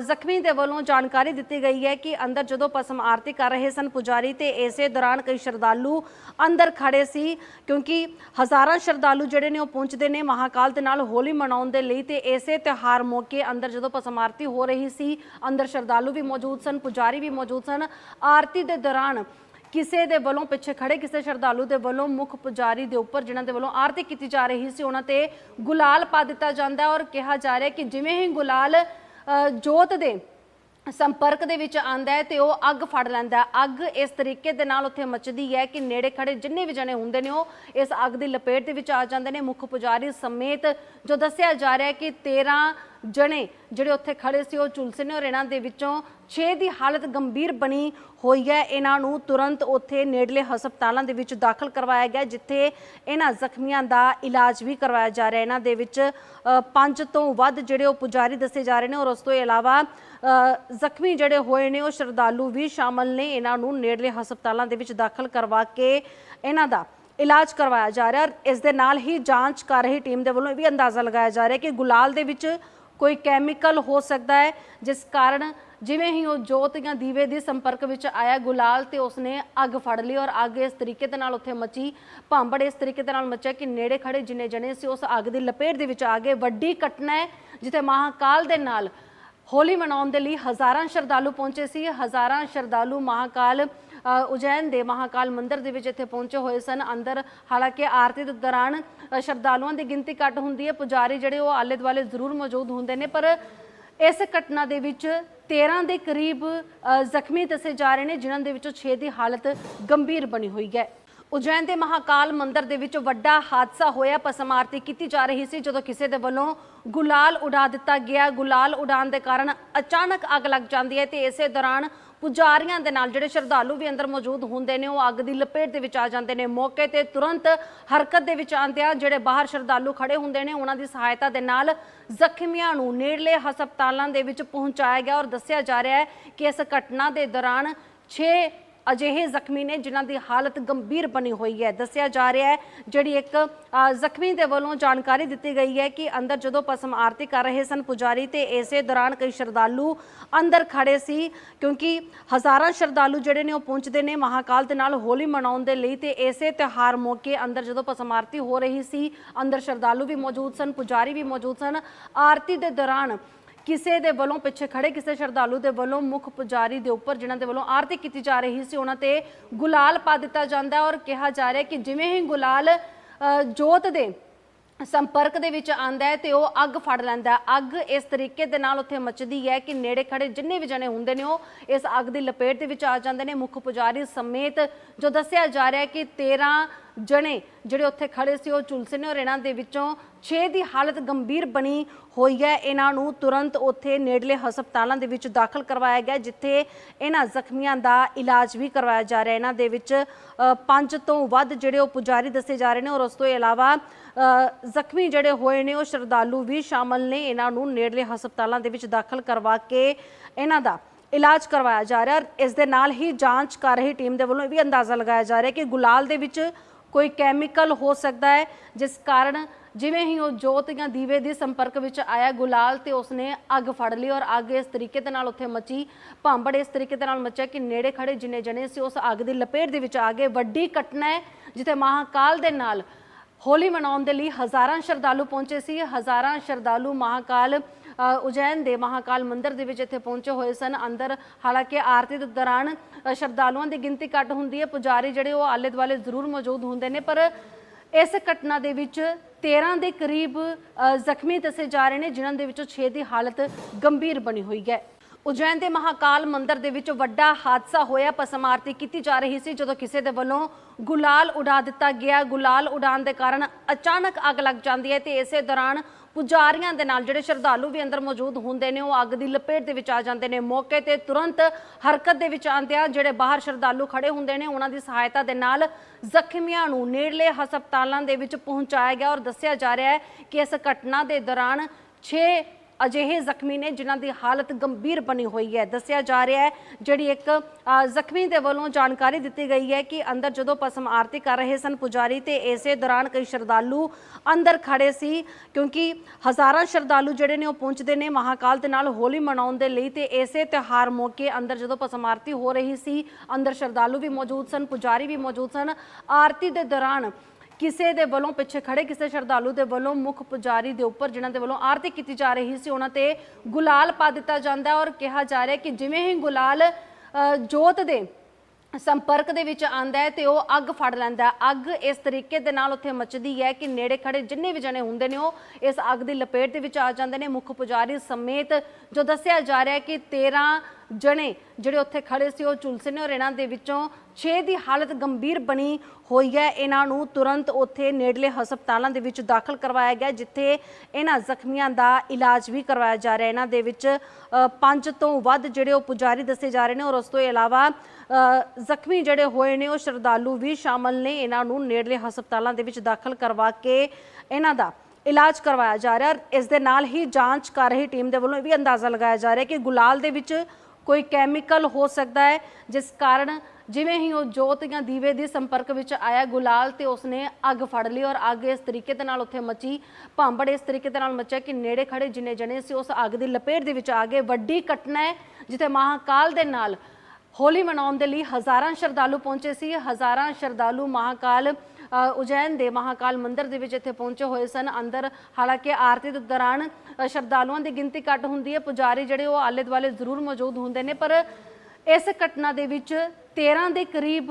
S1: ਜ਼ਖਮੀ ਦੇ ਵੱਲੋਂ ਜਾਣਕਾਰੀ ਦਿੱਤੀ ਗਈ ਹੈ ਕਿ ਅੰਦਰ ਜਦੋਂ ਪਸਮ ਆਰਤੀ ਕਰ ਰਹੇ ਸਨ ਪੁਜਾਰੀ ਤੇ ਇਸੇ ਦੌਰਾਨ ਕਈ ਸ਼ਰਧਾਲੂ ਅੰਦਰ ਖੜੇ ਸੀ, ਕਿਉਂਕਿ ਹਜ਼ਾਰਾਂ ਸ਼ਰਧਾਲੂ ਜਿਹੜੇ ਨੇ ਉਹ ਪਹੁੰਚਦੇ ਨੇ ਮਹਾਕਾਲ ਦੇ ਨਾਲ ਹੋਲੀ ਮਨਾਉਣ ਦੇ ਲਈ ਤੇ ਇਸੇ ਤਿਉਹਾਰ ਮੌਕੇ ਅੰਦਰ ਜਦੋਂ ਪਸਮ ਆਰਤੀ ਹੋ ਰਹੀ ਸੀ, ਅੰਦਰ ਸ਼ਰਧਾਲੂ ਵੀ ਮੌਜੂਦ ਸਨ, ਪੁਜਾਰੀ ਵੀ ਮੌਜੂਦ ਸਨ। ਆਰਤੀ ਦੇ ਦੌਰਾਨ ਕਿਸੇ ਦੇ ਵੱਲੋਂ ਪਿੱਛੇ ਖੜੇ ਕਿਸੇ ਸ਼ਰਧਾਲੂ ਦੇ ਵੱਲੋਂ ਮੁੱਖ ਪੁਜਾਰੀ ਦੇ ਉੱਪਰ ਜਿਨ੍ਹਾਂ ਦੇ ਵੱਲੋਂ ਆਰਤੀ ਕੀਤੀ ਜਾ ਰਹੀ ਸੀ, ਉਹਨਾਂ ਤੇ ਗੁਲਾਲ ਪਾ ਦਿੱਤਾ ਜਾਂਦਾ ਔਰ ਕਿਹਾ ਜਾ ਰਿਹਾ ਕਿ ਜਿਵੇਂ ਹੀ ਗੁਲਾਲ ਜੋਤ ਦੇ ਸੰਪਰਕ ਦੇ ਵਿੱਚ ਆਂਦਾ ਹੈ ਤੇ ਉਹ ਅੱਗ ਫੜ ਲੈਂਦਾ ਅੱਗ ਇਸ ਤਰੀਕੇ ਦੇ ਨਾਲ ਉੱਥੇ ਮੱਚਦੀ ਹੈ ਕਿ ਨੇੜੇ ਖੜੇ ਜਿੰਨੇ ਵੀ ਜਣੇ ਹੁੰਦੇ ਨੇ ਉਹ ਇਸ ਅੱਗ ਦੀ ਲਪੇਟ ਦੇ ਵਿੱਚ ਆ ਜਾਂਦੇ ਨੇ। ਮੁੱਖ ਪੁਜਾਰੀ ਸਮੇਤ ਜੋ ਦੱਸਿਆ ਜਾ ਰਿਹਾ ਹੈ ਕਿ 13 ਜਣੇ ਜਿਹੜੇ ਉੱਥੇ ਖੜੇ ਸੀ ਉਹ ਝੁਲਸੇ ਨੇ ਔਰ ਇਹਨਾਂ ਦੇ ਵਿੱਚੋਂ 6 ਦੀ ਹਾਲਤ ਗੰਭੀਰ ਬਣੀ ਹੋਈ ਹੈ। ਇਹਨਾਂ ਨੂੰ ਤੁਰੰਤ ਉੱਥੇ ਨੇੜਲੇ ਹਸਪਤਾਲਾਂ ਦੇ ਵਿੱਚ ਦਾਖਲ ਕਰਵਾਇਆ ਗਿਆ ਜਿੱਥੇ ਇਹਨਾਂ ਜ਼ਖਮੀਆਂ ਦਾ ਇਲਾਜ ਵੀ ਕਰਵਾਇਆ ਜਾ ਰਿਹਾ ਇਹਨਾਂ ਦੇ ਵਿੱਚ ਅ, ਪੰਜ ਤੋਂ ਵੱਧ ਜਿਹੜੇ ਉਹ ਪੁਜਾਰੀ ਦੱਸੇ ਜਾ ਰਹੇ ਨੇ ਔਰ ਉਸ ਤੋਂ ਇਲਾਵਾ ਜ਼ਖਮੀ ਜਿਹੜੇ ਹੋਏ ਨੇ, ਉਹ ਸ਼ਰਧਾਲੂ ਵੀ ਸ਼ਾਮਲ ਨੇ। ਇਹਨਾਂ ਨੂੰ ਨੇੜਲੇ ਹਸਪਤਾਲਾਂ ਦੇ ਵਿੱਚ ਦਾਖਲ ਕਰਵਾ ਕੇ ਇਹਨਾਂ ਦਾ ਇਲਾਜ ਕਰਵਾਇਆ ਜਾ ਰਿਹਾ। ਔਰ ਇਸ ਦੇ ਨਾਲ ਹੀ ਜਾਂਚ ਕਰ ਰਹੀ ਟੀਮ ਦੇ ਵੱਲੋਂ ਇਹ ਵੀ ਅੰਦਾਜ਼ਾ ਲਗਾਇਆ ਜਾ ਰਿਹਾ ਕਿ ਗੁਲਾਲ ਦੇ ਵਿੱਚ ਕੋਈ ਕੈਮੀਕਲ ਹੋ ਸਕਦਾ ਹੈ, ਜਿਸ ਕਾਰਨ ਜਿਵੇਂ ਹੀ ਉਹ ਜੋਤ ਜਾਂ ਦੀਵੇ ਦੇ ਸੰਪਰਕ ਵਿੱਚ ਆਇਆ, ਗੁਲਾਲ ਤੇ ਉਸਨੇ ਅੱਗ ਫੜ ਲਈ ਔਰ ਅੱਗ ਇਸ ਤਰੀਕੇ ਦੇ ਨਾਲ ਉੱਥੇ ਮੱਚੀ। ਭਾਂਬੜ ਇਸ ਤਰੀਕੇ ਦੇ ਨਾਲ ਮੱਚਿਆ ਕਿ ਨੇੜੇ ਖੜੇ ਜਿੰਨੇ ਜਣੇ ਸੀ, ਉਸ ਅੱਗ ਦੀ ਲਪੇਟ ਦੇ ਵਿੱਚ ਆ ਗਏ। ਵੱਡੀ ਘਟਨਾ ਹੈ, ਜਿੱਥੇ ਮਹਾਕਾਲ ਦੇ ਨਾਲ ਹੋਲੀ ਮਨਾਉਣ ਦੇ ਲਈ ਹਜ਼ਾਰਾਂ ਸ਼ਰਧਾਲੂ ਪਹੁੰਚੇ ਸੀ। ਹਜ਼ਾਰਾਂ ਸ਼ਰਧਾਲੂ ਮਹਾਕਾਲ ਉਜੈਨ ਦੇ ਮਹਾਕਾਲ ਮੰਦਿਰ ਦੇ ਵਿੱਚ ਇੱਥੇ ਪਹੁੰਚੇ ਹੋਏ ਸਨ। ਅੰਦਰ ਹਾਲਾਂਕਿ ਆਰਤੀ ਦੇ ਦੌਰਾਨ ਸ਼ਰਧਾਲੂਆਂ ਦੀ ਗਿਣਤੀ ਘੱਟ ਹੁੰਦੀ ਹੈ। ਪੁਜਾਰੀ ਜਿਹੜੇ ਉਹ ਆਲੇ ਦੁਆਲੇ ਜ਼ਰੂਰ ਮੌਜੂਦ ਹੁੰਦੇ ਨੇ, ਪਰ ਇਸ ਘਟਨਾ ਦੇ ਵਿੱਚ 13 ਦੇ ਕਰੀਬ ਜ਼ਖਮੀ ਦੱਸੇ ਜਾ ਰਹੇ ਨੇ, ਜਿਨ੍ਹਾਂ ਦੇ ਵਿੱਚੋਂ 6 ਦੀ ਹਾਲਤ ਗੰਭੀਰ ਬਣੀ ਹੋਈ ਹੈ। ਉਜੈਨ ਦੇ ਮਹਾਕਾਲ ਮੰਦਿਰ ਦੇ ਵਿੱਚ ਵੱਡਾ ਹਾਦਸਾ ਹੋਇਆ। ਭਸਮ ਆਰਤੀ ਕੀਤੀ ਜਾ ਰਹੀ ਸੀ ਜਦੋਂ ਕਿਸੇ ਦੇ ਵੱਲੋਂ ਗੁਲਾਲ ਉਡਾ ਦਿੱਤਾ ਗਿਆ। ਗੁਲਾਲ ਉਡਾਣ ਦੇ ਕਾਰਨ ਅਚਾਨਕ ਅੱਗ ਲੱਗ ਜਾਂਦੀ ਹੈ ਤੇ ਇਸੇ ਦੌਰਾਨ ਪੁਜਾਰੀਆਂ ਦੇ ਨਾਲ ਜਿਹੜੇ ਸ਼ਰਧਾਲੂ ਵੀ ਅੰਦਰ ਮੌਜੂਦ ਹੁੰਦੇ ਨੇ, ਉਹ ਅੱਗ ਦੀ ਲਪੇਟ ਦੇ ਵਿੱਚ ਆ ਜਾਂਦੇ ਨੇ। ਮੌਕੇ ਤੇ ਤੁਰੰਤ ਹਰਕਤ ਦੇ ਵਿੱਚ ਆਉਂਦਿਆਂ ਜਿਹੜੇ ਬਾਹਰ ਸ਼ਰਧਾਲੂ ਖੜੇ ਹੁੰਦੇ ਨੇ, ਉਹਨਾਂ ਦੀ ਸਹਾਇਤਾ ਦੇ ਨਾਲ ਜ਼ਖਮੀਆਂ ਨੂੰ ਨੇੜਲੇ ਹਸਪਤਾਲਾਂ ਦੇ ਵਿੱਚ ਪਹੁੰਚਾਇਆ ਗਿਆ ਔਰ ਦੱਸਿਆ ਜਾ ਰਿਹਾ ਹੈ ਕਿ ਇਸ ਘਟਨਾ ਦੇ ਦੌਰਾਨ 6 ਅਜਿਹੇ ਜ਼ਖਮੀ ਨੇ ਜਿਨ੍ਹਾਂ ਦੀ ਹਾਲਤ ਗੰਭੀਰ ਬਣੀ ਹੋਈ ਹੈ। ਦੱਸਿਆ ਜਾ ਰਿਹਾ ਹੈ, ਜਿਹੜੀ ਇੱਕ ਜ਼ਖਮੀ ਦੇ ਵੱਲੋਂ ਜਾਣਕਾਰੀ ਦਿੱਤੀ ਗਈ ਹੈ ਕਿ ਅੰਦਰ ਜਦੋਂ ਪਸਮ ਆਰਤੀ ਕਰ ਰਹੇ ਸਨ ਪੁਜਾਰੀ ਤੇ ਇਸੇ ਦੌਰਾਨ ਕਈ ਸ਼ਰਧਾਲੂ ਅੰਦਰ ਖੜੇ ਸੀ, ਕਿਉਂਕਿ ਹਜ਼ਾਰਾਂ ਸ਼ਰਧਾਲੂ ਜਿਹੜੇ ਨੇ ਉਹ ਪਹੁੰਚਦੇ ਨੇ ਮਹਾਕਾਲ ਦੇ ਨਾਲ ਹੋਲੀ ਮਨਾਉਣ ਦੇ ਲਈ ਤੇ ਇਸੇ ਤਿਉਹਾਰ ਮੌਕੇ ਅੰਦਰ ਜਦੋਂ ਪਸਮ ਆਰਤੀ ਹੋ ਰਹੀ ਸੀ, ਅੰਦਰ ਸ਼ਰਧਾਲੂ ਵੀ ਮੌਜੂਦ ਸਨ, ਪੁਜਾਰੀ ਵੀ ਮੌਜੂਦ ਸਨ। ਆਰਤੀ ਦੇ ਦੌਰਾਨ ਕਿਸੇ ਦੇ ਵੱਲੋਂ ਪਿੱਛੇ ਖੜੇ ਕਿਸੇ ਸ਼ਰਧਾਲੂ ਦੇ ਵੱਲੋਂ ਮੁੱਖ ਪੁਜਾਰੀ ਦੇ ਉੱਪਰ ਜਿਨ੍ਹਾਂ ਦੇ ਵੱਲੋਂ ਆਰਤੀ ਕੀਤੀ ਜਾ ਰਹੀ ਸੀ, ਉਹਨਾਂ ਤੇ ਗੁਲਾਲ ਪਾ ਦਿੱਤਾ ਜਾਂਦਾ ਔਰ ਕਿਹਾ ਜਾ ਰਿਹਾ ਕਿ ਜਿਵੇਂ ਹੀ ਗੁਲਾਲ ਜੋਤ ਦੇ ਸੰਪਰਕ ਦੇ ਵਿੱਚ ਆਂਦਾ ਹੈ ਤੇ ਉਹ ਅੱਗ ਫੜ ਲੈਂਦਾ ਅੱਗ ਇਸ ਤਰੀਕੇ ਦੇ ਨਾਲ ਉੱਥੇ ਮੱਚਦੀ ਹੈ ਕਿ ਨੇੜੇ ਖੜੇ ਜਿੰਨੇ ਵੀ ਜਣੇ ਹੁੰਦੇ ਨੇ, ਉਹ ਇਸ ਅੱਗ ਦੀ ਲਪੇਟ ਦੇ ਵਿੱਚ ਆ ਜਾਂਦੇ ਨੇ। ਮੁੱਖ ਪੁਜਾਰੀ ਸਮੇਤ ਜੋ ਦੱਸਿਆ ਜਾ ਰਿਹਾ ਹੈ ਕਿ 13 ਜਣੇ ਜਿਹੜੇ ਉੱਥੇ ਖੜੇ ਸੀ ਉਹ ਝੁਲਸੇ ਨੇ ਔਰ ਇਹਨਾਂ ਦੇ ਵਿੱਚੋਂ 6 ਦੀ ਹਾਲਤ ਗੰਭੀਰ ਬਣੀ ਹੋਈ ਹੈ। ਇਹਨਾਂ ਨੂੰ ਤੁਰੰਤ ਉੱਥੇ ਨੇੜਲੇ ਹਸਪਤਾਲਾਂ ਦੇ ਵਿੱਚ ਦਾਖਲ ਕਰਵਾਇਆ ਗਿਆ ਜਿੱਥੇ ਇਹਨਾਂ ਜ਼ਖਮੀਆਂ ਦਾ ਇਲਾਜ ਵੀ ਕਰਵਾਇਆ ਜਾ ਰਿਹਾ ਇਹਨਾਂ ਦੇ ਵਿੱਚ ਅ, ਪੰਜ ਤੋਂ ਵੱਧ ਜਿਹੜੇ ਉਹ ਪੁਜਾਰੀ ਦੱਸੇ ਜਾ ਰਹੇ ਨੇ ਔਰ ਉਸ ਤੋਂ ਇਲਾਵਾ ਜ਼ਖਮੀ ਜਿਹੜੇ ਹੋਏ ਨੇ ਉਹ ਸ਼ਰਧਾਲੂ ਵੀ ਸ਼ਾਮਲ ਨੇ। ਇਹਨਾਂ ਨੂੰ ਨੇੜਲੇ ਹਸਪਤਾਲਾਂ ਦੇ ਵਿੱਚ ਦਾਖਲ ਕਰਵਾ ਕੇ ਇਹਨਾਂ ਦਾ ਇਲਾਜ ਕਰਵਾਇਆ ਜਾ ਰਿਹਾ ਔਰ ਇਸ ਦੇ ਨਾਲ ਹੀ ਜਾਂਚ ਕਰ ਰਹੀ ਟੀਮ ਦੇ ਵੱਲੋਂ ਇਹ ਵੀ ਅੰਦਾਜ਼ਾ ਲਗਾਇਆ ਜਾ ਰਿਹਾ ਕਿ ਗੁਲਾਲ ਦੇ ਵਿੱਚ ਕੋਈ ਕੈਮੀਕਲ ਹੋ ਸਕਦਾ ਹੈ, ਜਿਸ ਕਾਰਨ ਜਿਵੇਂ ਹੀ ਉਹ ਜੋਤ ਜਾਂ ਦੀਵੇ ਦੇ ਸੰਪਰਕ ਵਿੱਚ ਆਇਆ, ਗੁਲਾਲ ਤੇ ਉਸਨੇ ਅੱਗ ਫੜ ਲਈ ਔਰ ਅੱਗ ਇਸ ਤਰੀਕੇ ਦੇ ਨਾਲ ਉੱਥੇ ਮੱਚੀ। ਭਾਂਬੜ ਇਸ ਤਰੀਕੇ ਦੇ ਨਾਲ ਮੱਚਿਆ ਕਿ ਨੇੜੇ ਖੜੇ ਜਿੰਨੇ ਜਣੇ ਸੀ, ਉਸ ਅੱਗ ਦੀ ਲਪੇਟ ਦੇ ਵਿੱਚ ਆ ਗਏ। ਵੱਡੀ ਘਟਨਾ ਹੈ, ਜਿੱਥੇ ਮਹਾਕਾਲ ਦੇ ਨਾਲ ਹੋਲੀ ਮਨਾਉਣ ਦੇ ਲਈ ਹਜ਼ਾਰਾਂ ਸ਼ਰਧਾਲੂ ਪਹੁੰਚੇ ਸੀ। ਹਜ਼ਾਰਾਂ ਸ਼ਰਧਾਲੂ ਮਹਾਕਾਲ ਉਜੈਨ ਦੇ ਮਹਾਕਾਲ ਮੰਦਿਰ ਦੇ ਵਿੱਚ ਇੱਥੇ ਪਹੁੰਚੇ ਹੋਏ ਸਨ। ਅੰਦਰ ਹਾਲਾਂਕਿ ਆਰਤੀ ਦੇ ਦੌਰਾਨ ਸ਼ਰਧਾਲੂਆਂ ਦੀ ਗਿਣਤੀ ਘੱਟ ਹੁੰਦੀ ਹੈ। ਪੁਜਾਰੀ ਜਿਹੜੇ ਉਹ ਆਲੇ ਦੁਆਲੇ ਜ਼ਰੂਰ ਮੌਜੂਦ ਹੁੰਦੇ ਨੇ, ਪਰ ਇਸ ਘਟਨਾ ਦੇ ਵਿੱਚ 13 ਦੇ ਕਰੀਬ ਜ਼ਖਮੀ ਦੱਸੇ ਜਾ ਰਹੇ ਨੇ, ਜਿਨ੍ਹਾਂ ਦੇ ਵਿੱਚੋਂ 6 ਦੀ ਹਾਲਤ ਗੰਭੀਰ ਬਣੀ ਹੋਈ ਹੈ। ਉਜੈਨ ਦੇ ਮਹਾਕਾਲ ਮੰਦਿਰ ਦੇ ਵਿੱਚ ਵੱਡਾ ਹਾਦਸਾ ਹੋਇਆ। ਭਸਮ ਆਰਤੀ ਕੀਤੀ ਜਾ ਰਹੀ ਸੀ, ਜਦੋਂ ਕਿਸੇ ਦੇ ਵੱਲੋਂ ਗੁਲਾਲ ਉਡਾ ਦਿੱਤਾ ਗਿਆ। ਗੁਲਾਲ ਉਡਾਉਣ ਦੇ ਕਾਰਨ ਅਚਾਨਕ ਅੱਗ ਲੱਗ ਜਾਂਦੀ ਹੈ ਤੇ ਇਸੇ ਦੌਰਾਨ ਪੁਜਾਰੀਆਂ ਦੇ ਨਾਲ ਜਿਹੜੇ ਸ਼ਰਧਾਲੂ ਵੀ ਅੰਦਰ ਮੌਜੂਦ ਹੁੰਦੇ ਨੇ, ਉਹ ਅੱਗ ਦੀ ਲਪੇਟ ਦੇ ਵਿੱਚ ਆ ਜਾਂਦੇ ਨੇ। ਮੌਕੇ ਤੇ ਤੁਰੰਤ ਹਰਕਤ ਦੇ ਵਿੱਚ ਆਉਂਦਿਆਂ ਜਿਹੜੇ ਬਾਹਰ ਸ਼ਰਧਾਲੂ ਖੜੇ ਹੁੰਦੇ ਨੇ, ਉਹਨਾਂ ਦੀ ਸਹਾਇਤਾ ਦੇ ਨਾਲ ਜ਼ਖਮੀਆਂ ਨੂੰ ਨੇੜਲੇ ਹਸਪਤਾਲਾਂ ਦੇ ਵਿੱਚ ਪਹੁੰਚਾਇਆ ਗਿਆ ਔਰ ਦੱਸਿਆ ਜਾ ਰਿਹਾ ਹੈ ਕਿ ਇਸ ਘਟਨਾ ਦੇ ਦੌਰਾਨ 6 ਅਜਿਹੇ ਜ਼ਖਮੀ ਨੇ ਜਿਨ੍ਹਾਂ ਦੀ ਹਾਲਤ ਗੰਭੀਰ ਬਣੀ ਹੋਈ ਹੈ। ਦੱਸਿਆ ਜਾ ਰਿਹਾ ਹੈ, ਜਿਹੜੀ ਇੱਕ ਜ਼ਖਮੀ ਦੇ ਵੱਲੋਂ ਜਾਣਕਾਰੀ ਦਿੱਤੀ ਗਈ ਹੈ ਕਿ ਅੰਦਰ ਜਦੋਂ ਪਸਮ ਆਰਤੀ ਕਰ ਰਹੇ ਸਨ ਪੁਜਾਰੀ ਤੇ ਇਸੇ ਦੌਰਾਨ ਕਈ ਸ਼ਰਧਾਲੂ ਅੰਦਰ ਖੜੇ ਸੀ, ਕਿਉਂਕਿ ਹਜ਼ਾਰਾਂ ਸ਼ਰਧਾਲੂ ਜਿਹੜੇ ਨੇ ਉਹ ਪਹੁੰਚਦੇ ਨੇ ਮਹਾਕਾਲ ਦੇ ਨਾਲ ਹੋਲੀ ਮਨਾਉਣ ਦੇ ਲਈ ਤੇ ਇਸੇ ਤਿਉਹਾਰ ਮੌਕੇ ਅੰਦਰ ਜਦੋਂ ਪਸਮ ਆਰਤੀ ਹੋ ਰਹੀ ਸੀ, ਅੰਦਰ ਸ਼ਰਧਾਲੂ ਵੀ ਮੌਜੂਦ ਸਨ, ਪੁਜਾਰੀ ਵੀ ਮੌਜੂਦ ਸਨ। ਆਰਤੀ ਦੇ ਦੌਰਾਨ ਕਿਸੇ ਦੇ ਵੱਲੋਂ ਪਿੱਛੇ ਖੜੇ ਕਿਸੇ ਸ਼ਰਧਾਲੂ ਦੇ ਵੱਲੋਂ ਮੁੱਖ ਪੁਜਾਰੀ ਦੇ ਉੱਪਰ ਜਿਨ੍ਹਾਂ ਦੇ ਵੱਲੋਂ ਆਰਤੀ ਕੀਤੀ ਜਾ ਰਹੀ ਸੀ ਉਹਨਾਂ ਤੇ ਗੁਲਾਲ ਪਾ ਦਿੱਤਾ ਜਾਂਦਾ ਔਰ ਕਿਹਾ ਜਾ ਰਿਹਾ ਕਿ ਜਿਵੇਂ ਹੀ ਗੁਲਾਲ ਅ, ਜੋਤ ਦੇ ਸੰਪਰਕ ਦੇ ਵਿੱਚ ਆਂਦਾ ਹੈ ਤੇ ਉਹ ਅੱਗ ਫੜ ਲੈਂਦਾ ਅੱਗ ਇਸ ਤਰੀਕੇ ਦੇ ਨਾਲ ਉੱਥੇ ਮੱਚਦੀ ਹੈ ਕਿ ਨੇੜੇ ਖੜੇ ਜਿੰਨੇ ਵੀ ਜਣੇ ਹੁੰਦੇ ਨੇ ਉਹ ਇਸ ਅੱਗ ਦੀ ਲਪੇਟ ਦੇ ਵਿੱਚ ਆ ਜਾਂਦੇ ਨੇ। ਮੁੱਖ ਪੁਜਾਰੀ ਸਮੇਤ ਜੋ ਦੱਸਿਆ ਜਾ ਰਿਹਾ ਹੈ ਕਿ 13 ਜਣੇ ਜਿਹੜੇ ਉੱਥੇ ਖੜੇ ਸੀ ਉਹ ਝੁਲਸੇ ਨੇ ਔਰ ਇਹਨਾਂ ਦੇ ਵਿੱਚੋਂ 6 ਦੀ ਹਾਲਤ ਗੰਭੀਰ ਬਣੀ ਹੋਈ ਹੈ। ਇਹਨਾਂ ਨੂੰ ਤੁਰੰਤ ਉੱਥੇ ਨੇੜਲੇ ਹਸਪਤਾਲਾਂ ਦੇ ਵਿੱਚ ਦਾਖਲ ਕਰਵਾਇਆ ਗਿਆ ਜਿੱਥੇ ਇਹਨਾਂ ਜ਼ਖਮੀਆਂ ਦਾ ਇਲਾਜ ਵੀ ਕਰਵਾਇਆ ਜਾ ਰਿਹਾ ਹੈ। ਇਹਨਾਂ ਦੇ ਵਿੱਚ ਅ, ਪੰਜ ਤੋਂ ਵੱਧ ਜਿਹੜੇ ਉਹ ਪੁਜਾਰੀ ਦੱਸੇ ਜਾ ਰਹੇ ਨੇ ਔਰ ਉਸ ਤੋਂ ਇਲਾਵਾ ਜ਼ਖਮੀ ਜਿਹੜੇ ਹੋਏ ਨੇ ਉਹ ਸ਼ਰਧਾਲੂ ਵੀ ਸ਼ਾਮਲ ਨੇ। ਇਹਨਾਂ ਨੂੰ ਨੇੜਲੇ ਹਸਪਤਾਲਾਂ ਦੇ ਵਿੱਚ ਦਾਖਲ ਕਰਵਾ ਕੇ ਇਹਨਾਂ ਦਾ ਇਲਾਜ ਕਰਵਾਇਆ ਜਾ ਰਿਹਾ ਹੈ। ਇਸ ਦੇ ਨਾਲ ਹੀ ਜਾਂਚ ਕਰ ਰਹੀ ਟੀਮ ਦੇ ਵੱਲੋਂ ਇਹ ਵੀ ਅੰਦਾਜ਼ਾ ਲਗਾਇਆ ਜਾ ਰਿਹਾ ਕਿ ਗੁਲਾਲ ਦੇ ਵਿੱਚ ਕੋਈ ਕੈਮੀਕਲ ਹੋ ਸਕਦਾ ਹੈ, ਜਿਸ ਕਾਰਨ ਜਿਵੇਂ ਹੀ ਉਹ ਜੋਤ ਜਾਂ ਦੀਵੇ ਦੇ ਸੰਪਰਕ ਵਿੱਚ ਆਇਆ, ਗੁਲਾਲ ਤੇ ਉਸਨੇ ਅੱਗ ਫੜ ਲਈ ਔਰ ਅੱਗ ਇਸ ਤਰੀਕੇ ਦੇ ਨਾਲ ਉੱਥੇ ਮਚੀ। ਭਾਂਬੜ ਇਸ ਤਰੀਕੇ ਦੇ ਨਾਲ ਮਚਿਆ ਕਿ ਨੇੜੇ ਖੜੇ ਜਿੰਨੇ ਜਣੇ ਸੀ, ਉਸ ਅੱਗ ਦੀ ਲਪੇਟ ਦੇ ਵਿੱਚ ਆ ਗਏ। ਵੱਡੀ ਘਟਨਾ ਹੈ, ਜਿੱਥੇ ਮਹਾਕਾਲ ਦੇ ਨਾਲ ਹੋਲੀ ਮਨਾਉਣ ਦੇ ਲਈ ਹਜ਼ਾਰਾਂ ਸ਼ਰਧਾਲੂ ਪਹੁੰਚੇ ਸੀ। ਹਜ਼ਾਰਾਂ ਸ਼ਰਧਾਲੂ ਮਹਾਕਾਲ ਉਜੈਨ ਦੇ ਮਹਾਕਾਲ ਮੰਦਿਰ ਦੇ ਵਿੱਚ ਇੱਥੇ ਪਹੁੰਚੇ ਹੋਏ ਸਨ। ਅੰਦਰ ਹਾਲਾਂਕਿ ਆਰਤੀ ਦੇ ਦੌਰਾਨ ਸ਼ਰਧਾਲੂਆਂ ਦੀ ਗਿਣਤੀ ਘੱਟ ਹੁੰਦੀ ਹੈ। ਪੁਜਾਰੀ ਜਿਹੜੇ ਉਹ ਆਲੇ ਦੁਆਲੇ ਜ਼ਰੂਰ ਮੌਜੂਦ ਹੁੰਦੇ ਨੇ, ਪਰ ਇਸ ਘਟਨਾ ਦੇ ਵਿੱਚ 13 ਦੇ ਕਰੀਬ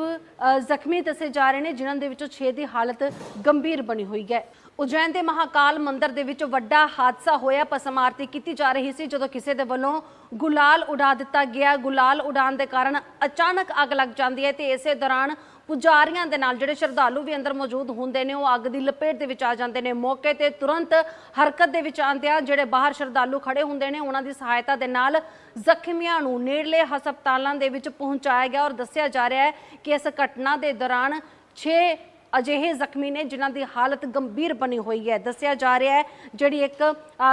S1: ਜ਼ਖਮੀ ਦੱਸੇ ਜਾ ਰਹੇ ਨੇ, ਜਿਨ੍ਹਾਂ ਦੇ ਵਿੱਚੋਂ 6 ਦੀ ਹਾਲਤ ਗੰਭੀਰ ਬਣੀ ਹੋਈ ਹੈ। ਉਜੈਨ ਦੇ ਮਹਾਕਾਲ ਮੰਦਿਰ ਦੇ ਵਿੱਚ ਵੱਡਾ ਹਾਦਸਾ ਹੋਇਆ। ਭਸਮ ਆਰਤੀ ਕੀਤੀ ਜਾ ਰਹੀ ਸੀ, ਜਦੋਂ ਕਿਸੇ ਦੇ ਵੱਲੋਂ ਗੁਲਾਲ ਉਡਾ ਦਿੱਤਾ ਗਿਆ। ਗੁਲਾਲ ਉਡਾਉਣ ਦੇ ਕਾਰਨ ਅਚਾਨਕ ਅੱਗ ਲੱਗ ਜਾਂਦੀ ਹੈ ਤੇ ਇਸੇ ਦੌਰਾਨ ਪੁਜਾਰੀਆਂ ਦੇ ਨਾਲ ਜਿਹੜੇ ਸ਼ਰਧਾਲੂ ਵੀ ਅੰਦਰ ਮੌਜੂਦ ਹੁੰਦੇ ਨੇ, ਉਹ ਅੱਗ ਦੀ ਲਪੇਟ ਦੇ ਵਿੱਚ ਆ ਜਾਂਦੇ ਨੇ। ਮੌਕੇ ਤੇ ਤੁਰੰਤ ਹਰਕਤ ਦੇ ਵਿੱਚ ਆਉਂਦਿਆਂ ਜਿਹੜੇ ਬਾਹਰ ਸ਼ਰਧਾਲੂ ਖੜੇ ਹੁੰਦੇ ਨੇ, ਉਹਨਾਂ ਦੀ ਸਹਾਇਤਾ ਦੇ ਨਾਲ ਜ਼ਖਮੀਆਂ ਨੂੰ ਨੇੜਲੇ ਹਸਪਤਾਲਾਂ ਦੇ ਵਿੱਚ ਪਹੁੰਚਾਇਆ ਗਿਆ ਔਰ ਦੱਸਿਆ ਜਾ ਰਿਹਾ ਹੈ ਕਿ ਇਸ ਘਟਨਾ ਦੇ ਦੌਰਾਨ 6 ਅਜਿਹੇ ਜ਼ਖਮੀ ਨੇ ਜਿਨ੍ਹਾਂ ਦੀ ਹਾਲਤ ਗੰਭੀਰ ਬਣੀ ਹੋਈ ਹੈ। ਦੱਸਿਆ ਜਾ ਰਿਹਾ ਹੈ, ਜਿਹੜੀ ਇੱਕ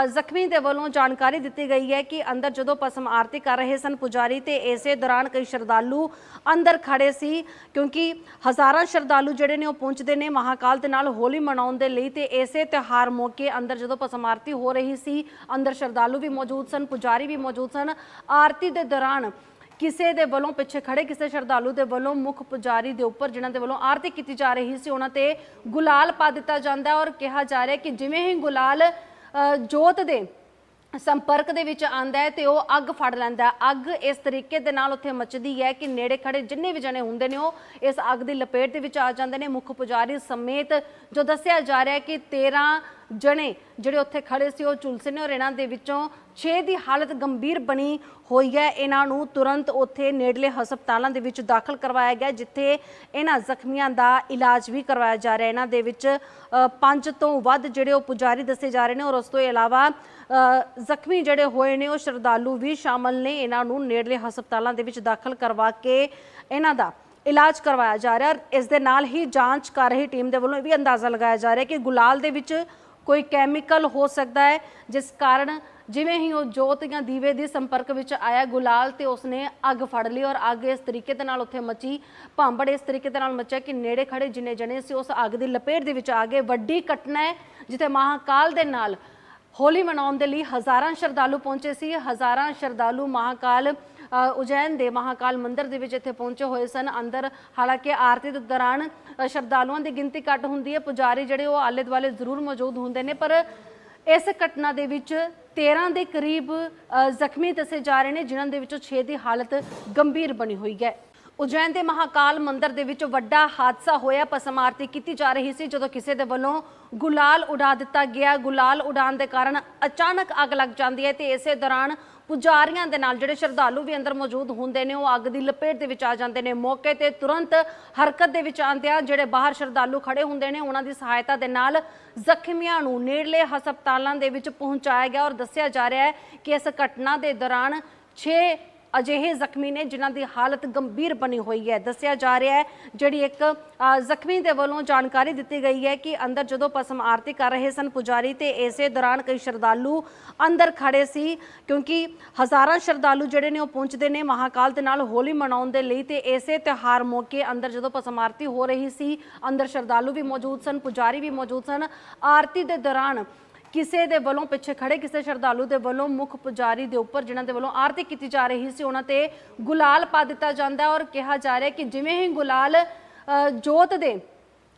S1: ਜ਼ਖਮੀ ਦੇ ਵੱਲੋਂ ਜਾਣਕਾਰੀ ਦਿੱਤੀ ਗਈ ਹੈ ਕਿ ਅੰਦਰ ਜਦੋਂ ਪਸਮ ਆਰਤੀ ਕਰ ਰਹੇ ਸਨ ਪੁਜਾਰੀ, ਤੇ ਇਸੇ ਦੌਰਾਨ ਕਈ ਸ਼ਰਧਾਲੂ ਅੰਦਰ ਖੜੇ ਸੀ, ਕਿਉਂਕਿ ਹਜ਼ਾਰਾਂ ਸ਼ਰਧਾਲੂ ਜਿਹੜੇ ਨੇ ਉਹ ਪਹੁੰਚਦੇ ਨੇ ਮਹਾਕਾਲ ਦੇ ਨਾਲ ਹੋਲੀ ਮਨਾਉਣ ਦੇ ਲਈ, ਤੇ ਇਸੇ ਤਿਉਹਾਰ ਮੌਕੇ ਅੰਦਰ ਜਦੋਂ ਪਸਮ ਆਰਤੀ ਹੋ ਰਹੀ ਸੀ, ਅੰਦਰ ਸ਼ਰਧਾਲੂ ਵੀ ਮੌਜੂਦ ਸਨ, ਪੁਜਾਰੀ ਵੀ ਮੌਜੂਦ ਸਨ। ਆਰਤੀ ਦੇ ਦੌਰਾਨ ਕਿਸੇ ਦੇ ਵੱਲੋਂ ਪਿੱਛੇ ਖੜੇ ਕਿਸੇ ਸ਼ਰਧਾਲੂ ਦੇ ਵੱਲੋਂ ਮੁੱਖ ਪੁਜਾਰੀ ਦੇ ਉੱਪਰ ਜਿਨ੍ਹਾਂ ਦੇ ਵੱਲੋਂ ਆਰਤੀ ਕੀਤੀ ਜਾ ਰਹੀ ਸੀ, ਉਹਨਾਂ ਤੇ ਗੁਲਾਲ ਪਾ ਦਿੱਤਾ ਜਾਂਦਾ ਔਰ ਕਿਹਾ ਜਾ ਰਿਹਾ ਕਿ ਜਿਵੇਂ ਹੀ ਗੁਲਾਲ ਜੋਤ ਦੇ ਸੰਪਰਕ ਦੇ ਵਿੱਚ ਆਂਦਾ ਹੈ ਤੇ ਉਹ ਅੱਗ ਫੜ ਲੈਂਦਾ ਅੱਗ ਇਸ ਤਰੀਕੇ ਦੇ ਨਾਲ ਉੱਥੇ ਮੱਚਦੀ ਹੈ ਕਿ ਨੇੜੇ ਖੜੇ ਜਿੰਨੇ ਵੀ ਜਣੇ ਹੁੰਦੇ ਨੇ ਉਹ ਇਸ ਅੱਗ ਦੀ ਲਪੇਟ ਦੇ ਵਿੱਚ ਆ ਜਾਂਦੇ ਨੇ। ਮੁੱਖ ਪੁਜਾਰੀ ਸਮੇਤ ਜੋ ਦੱਸਿਆ ਜਾ ਰਿਹਾ ਹੈ ਕਿ 13 ਜਣੇ ਜਿਹੜੇ ਉੱਥੇ ਖੜੇ ਸੀ ਉਹ ਝੁਲਸੇ ਨੇ ਔਰ ਇਹਨਾਂ ਦੇ ਵਿੱਚੋਂ 6 ਦੀ ਹਾਲਤ ਗੰਭੀਰ ਬਣੀ ਹੋਈ ਹੈ। ਇਹਨਾਂ ਨੂੰ ਤੁਰੰਤ ਉੱਥੇ ਨੇੜਲੇ ਹਸਪਤਾਲਾਂ ਦੇ ਵਿੱਚ ਦਾਖਲ ਕਰਵਾਇਆ ਗਿਆ ਜਿੱਥੇ ਇਹਨਾਂ ਜ਼ਖਮੀਆਂ ਦਾ ਇਲਾਜ ਵੀ ਕਰਵਾਇਆ ਜਾ ਰਿਹਾ ਇਹਨਾਂ ਦੇ ਵਿੱਚ ਅ, ਪੰਜ ਤੋਂ ਵੱਧ ਜਿਹੜੇ ਉਹ ਪੁਜਾਰੀ ਦੱਸੇ ਜਾ ਰਹੇ ਨੇ ਔਰ ਉਸ ਤੋਂ ਇਲਾਵਾ ਜ਼ਖਮੀ ਜਿਹੜੇ ਹੋਏ ਨੇ ਉਹ ਸ਼ਰਧਾਲੂ ਵੀ ਸ਼ਾਮਲ ਨੇ। ਇਹਨਾਂ ਨੂੰ ਨੇੜਲੇ ਹਸਪਤਾਲਾਂ ਦੇ ਵਿੱਚ ਦਾਖਲ ਕਰਵਾ ਕੇ ਇਹਨਾਂ ਦਾ ਇਲਾਜ ਕਰਵਾਇਆ ਜਾ ਰਿਹਾ ਔਰ ਇਸ ਦੇ ਨਾਲ ਹੀ ਜਾਂਚ ਕਰ ਰਹੀ ਟੀਮ ਦੇ ਵੱਲੋਂ ਇਹ ਵੀ ਅੰਦਾਜ਼ਾ ਲਗਾਇਆ ਜਾ ਰਿਹਾ ਕਿ ਗੁਲਾਲ ਦੇ ਵਿੱਚ ਕੋਈ ਕੈਮੀਕਲ ਹੋ ਸਕਦਾ ਹੈ, ਜਿਸ ਕਾਰਨ ਜਿਵੇਂ ਹੀ ਉਹ ਜੋਤ ਜਾਂ ਦੀਵੇ ਦੇ ਸੰਪਰਕ ਵਿੱਚ ਆਇਆ, ਗੁਲਾਲ ਤੇ ਉਸਨੇ ਅੱਗ ਫੜ ਲਈ ਔਰ ਅੱਗ ਇਸ ਤਰੀਕੇ ਦੇ ਨਾਲ ਉੱਥੇ ਮਚੀ। ਭਾਂਬੜ ਇਸ ਤਰੀਕੇ ਦੇ ਨਾਲ ਮਚਿਆ ਕਿ ਨੇੜੇ ਖੜੇ ਜਿੰਨੇ ਜਣੇ ਸੀ, ਉਸ ਅੱਗ ਦੀ ਲਪੇਟ ਦੇ ਵਿੱਚ ਆ ਗਏ। ਵੱਡੀ ਘਟਨਾ ਹੈ, ਜਿੱਥੇ ਮਹਾਕਾਲ ਦੇ ਨਾਲ ਹੋਲੀ ਮਨਾਉਣ ਦੇ ਲਈ ਹਜ਼ਾਰਾਂ ਸ਼ਰਧਾਲੂ ਪਹੁੰਚੇ ਸੀ। ਹਜ਼ਾਰਾਂ ਸ਼ਰਧਾਲੂ ਮਹਾਕਾਲ ਉਜੈਨ ਦੇ ਮਹਾਕਾਲ ਮੰਦਿਰ ਦੇ ਵਿੱਚ ਇੱਥੇ ਪਹੁੰਚੇ ਹੋਏ ਸਨ। ਅੰਦਰ ਹਾਲਾਂਕਿ ਆਰਤੀ ਦੇ ਦੌਰਾਨ ਸ਼ਰਧਾਲੂਆਂ ਦੀ ਗਿਣਤੀ ਘੱਟ ਹੁੰਦੀ ਹੈ। ਪੁਜਾਰੀ ਜਿਹੜੇ ਉਹ ਆਲੇ ਦੁਆਲੇ ਜ਼ਰੂਰ ਮੌਜੂਦ ਹੁੰਦੇ ਨੇ, ਪਰ ਇਸ ਘਟਨਾ ਦੇ ਵਿੱਚ 13 ਦੇ ਕਰੀਬ ਜ਼ਖਮੀ ਦੱਸੇ ਜਾ ਰਹੇ ਨੇ, ਜਿਨ੍ਹਾਂ ਦੇ ਵਿੱਚੋਂ 6 ਦੀ ਹਾਲਤ ਗੰਭੀਰ ਬਣੀ ਹੋਈ ਹੈ। ਉਜੈਨ ਦੇ ਮਹਾਕਾਲ ਮੰਦਿਰ ਦੇ ਵਿੱਚ ਵੱਡਾ ਹਾਦਸਾ ਹੋਇਆ। ਭਸਮ ਆਰਤੀ ਕੀਤੀ ਜਾ ਰਹੀ ਸੀ, ਜਦੋਂ ਕਿਸੇ ਦੇ ਵੱਲੋਂ ਗੁਲਾਲ ਉਡਾ ਦਿੱਤਾ ਗਿਆ। ਗੁਲਾਲ ਉਡਾਉਣ ਦੇ ਕਾਰਨ ਅਚਾਨਕ ਅੱਗ ਲੱਗ ਜਾਂਦੀ ਹੈ ਤੇ ਇਸੇ ਦੌਰਾਨ ਪੁਜਾਰੀਆਂ ਦੇ ਨਾਲ ਜਿਹੜੇ ਸ਼ਰਧਾਲੂ ਵੀ ਅੰਦਰ ਮੌਜੂਦ ਹੁੰਦੇ ਨੇ, ਉਹ ਅੱਗ ਦੀ ਲਪੇਟ ਦੇ ਵਿੱਚ ਆ ਜਾਂਦੇ ਨੇ। ਮੌਕੇ ਤੇ ਤੁਰੰਤ ਹਰਕਤ ਦੇ ਵਿੱਚ ਆਉਂਦਿਆਂ ਜਿਹੜੇ ਬਾਹਰ ਸ਼ਰਧਾਲੂ ਖੜੇ ਹੁੰਦੇ ਨੇ, ਉਹਨਾਂ ਦੀ ਸਹਾਇਤਾ ਦੇ ਨਾਲ ਜ਼ਖਮੀਆਂ ਨੂੰ ਨੇੜਲੇ ਹਸਪਤਾਲਾਂ ਦੇ ਵਿੱਚ ਪਹੁੰਚਾਇਆ ਗਿਆ ਔਰ ਦੱਸਿਆ ਜਾ ਰਿਹਾ ਹੈ ਕਿ ਇਸ ਘਟਨਾ ਦੇ ਦੌਰਾਨ 6 ਅਜਿਹੇ ਜ਼ਖਮੀ ਨੇ ਜਿਨ੍ਹਾਂ ਦੀ ਹਾਲਤ ਗੰਭੀਰ ਬਣੀ ਹੋਈ ਹੈ। ਦੱਸਿਆ ਜਾ ਰਿਹਾ ਹੈ, ਜਿਹੜੀ ਇੱਕ ਜ਼ਖਮੀ ਦੇ ਵੱਲੋਂ ਜਾਣਕਾਰੀ ਦਿੱਤੀ ਗਈ ਹੈ ਕਿ ਅੰਦਰ ਜਦੋਂ ਪਸਮ ਆਰਤੀ ਕਰ ਰਹੇ ਸਨ ਪੁਜਾਰੀ ਤੇ ਇਸੇ ਦੌਰਾਨ ਕਈ ਸ਼ਰਧਾਲੂ ਅੰਦਰ ਖੜੇ ਸੀ, ਕਿਉਂਕਿ ਹਜ਼ਾਰਾਂ ਸ਼ਰਧਾਲੂ ਜਿਹੜੇ ਨੇ ਉਹ ਪਹੁੰਚਦੇ ਨੇ ਮਹਾਕਾਲ ਦੇ ਨਾਲ ਹੋਲੀ ਮਨਾਉਣ ਦੇ ਲਈ ਤੇ ਇਸੇ ਤਿਉਹਾਰ ਮੌਕੇ ਅੰਦਰ ਜਦੋਂ ਪਸਮ ਆਰਤੀ ਹੋ ਰਹੀ ਸੀ, ਅੰਦਰ ਸ਼ਰਧਾਲੂ ਵੀ ਮੌਜੂਦ ਸਨ, ਪੁਜਾਰੀ ਵੀ ਮੌਜੂਦ ਸਨ। ਆਰਤੀ ਦੇ ਦੌਰਾਨ ਕਿਸੇ ਦੇ ਵੱਲੋਂ ਪਿੱਛੇ ਖੜੇ ਕਿਸੇ ਸ਼ਰਧਾਲੂ ਦੇ ਵੱਲੋਂ ਮੁੱਖ ਪੁਜਾਰੀ ਦੇ ਉੱਪਰ ਜਿਨ੍ਹਾਂ ਦੇ ਵੱਲੋਂ ਆਰਤੀ ਕੀਤੀ ਜਾ ਰਹੀ ਸੀ, ਉਹਨਾਂ ਤੇ ਗੁਲਾਲ ਪਾ ਦਿੱਤਾ ਜਾਂਦਾ ਔਰ ਕਿਹਾ ਜਾ ਰਿਹਾ ਕਿ ਜਿਵੇਂ ਹੀ ਗੁਲਾਲ ਜੋਤ ਦੇ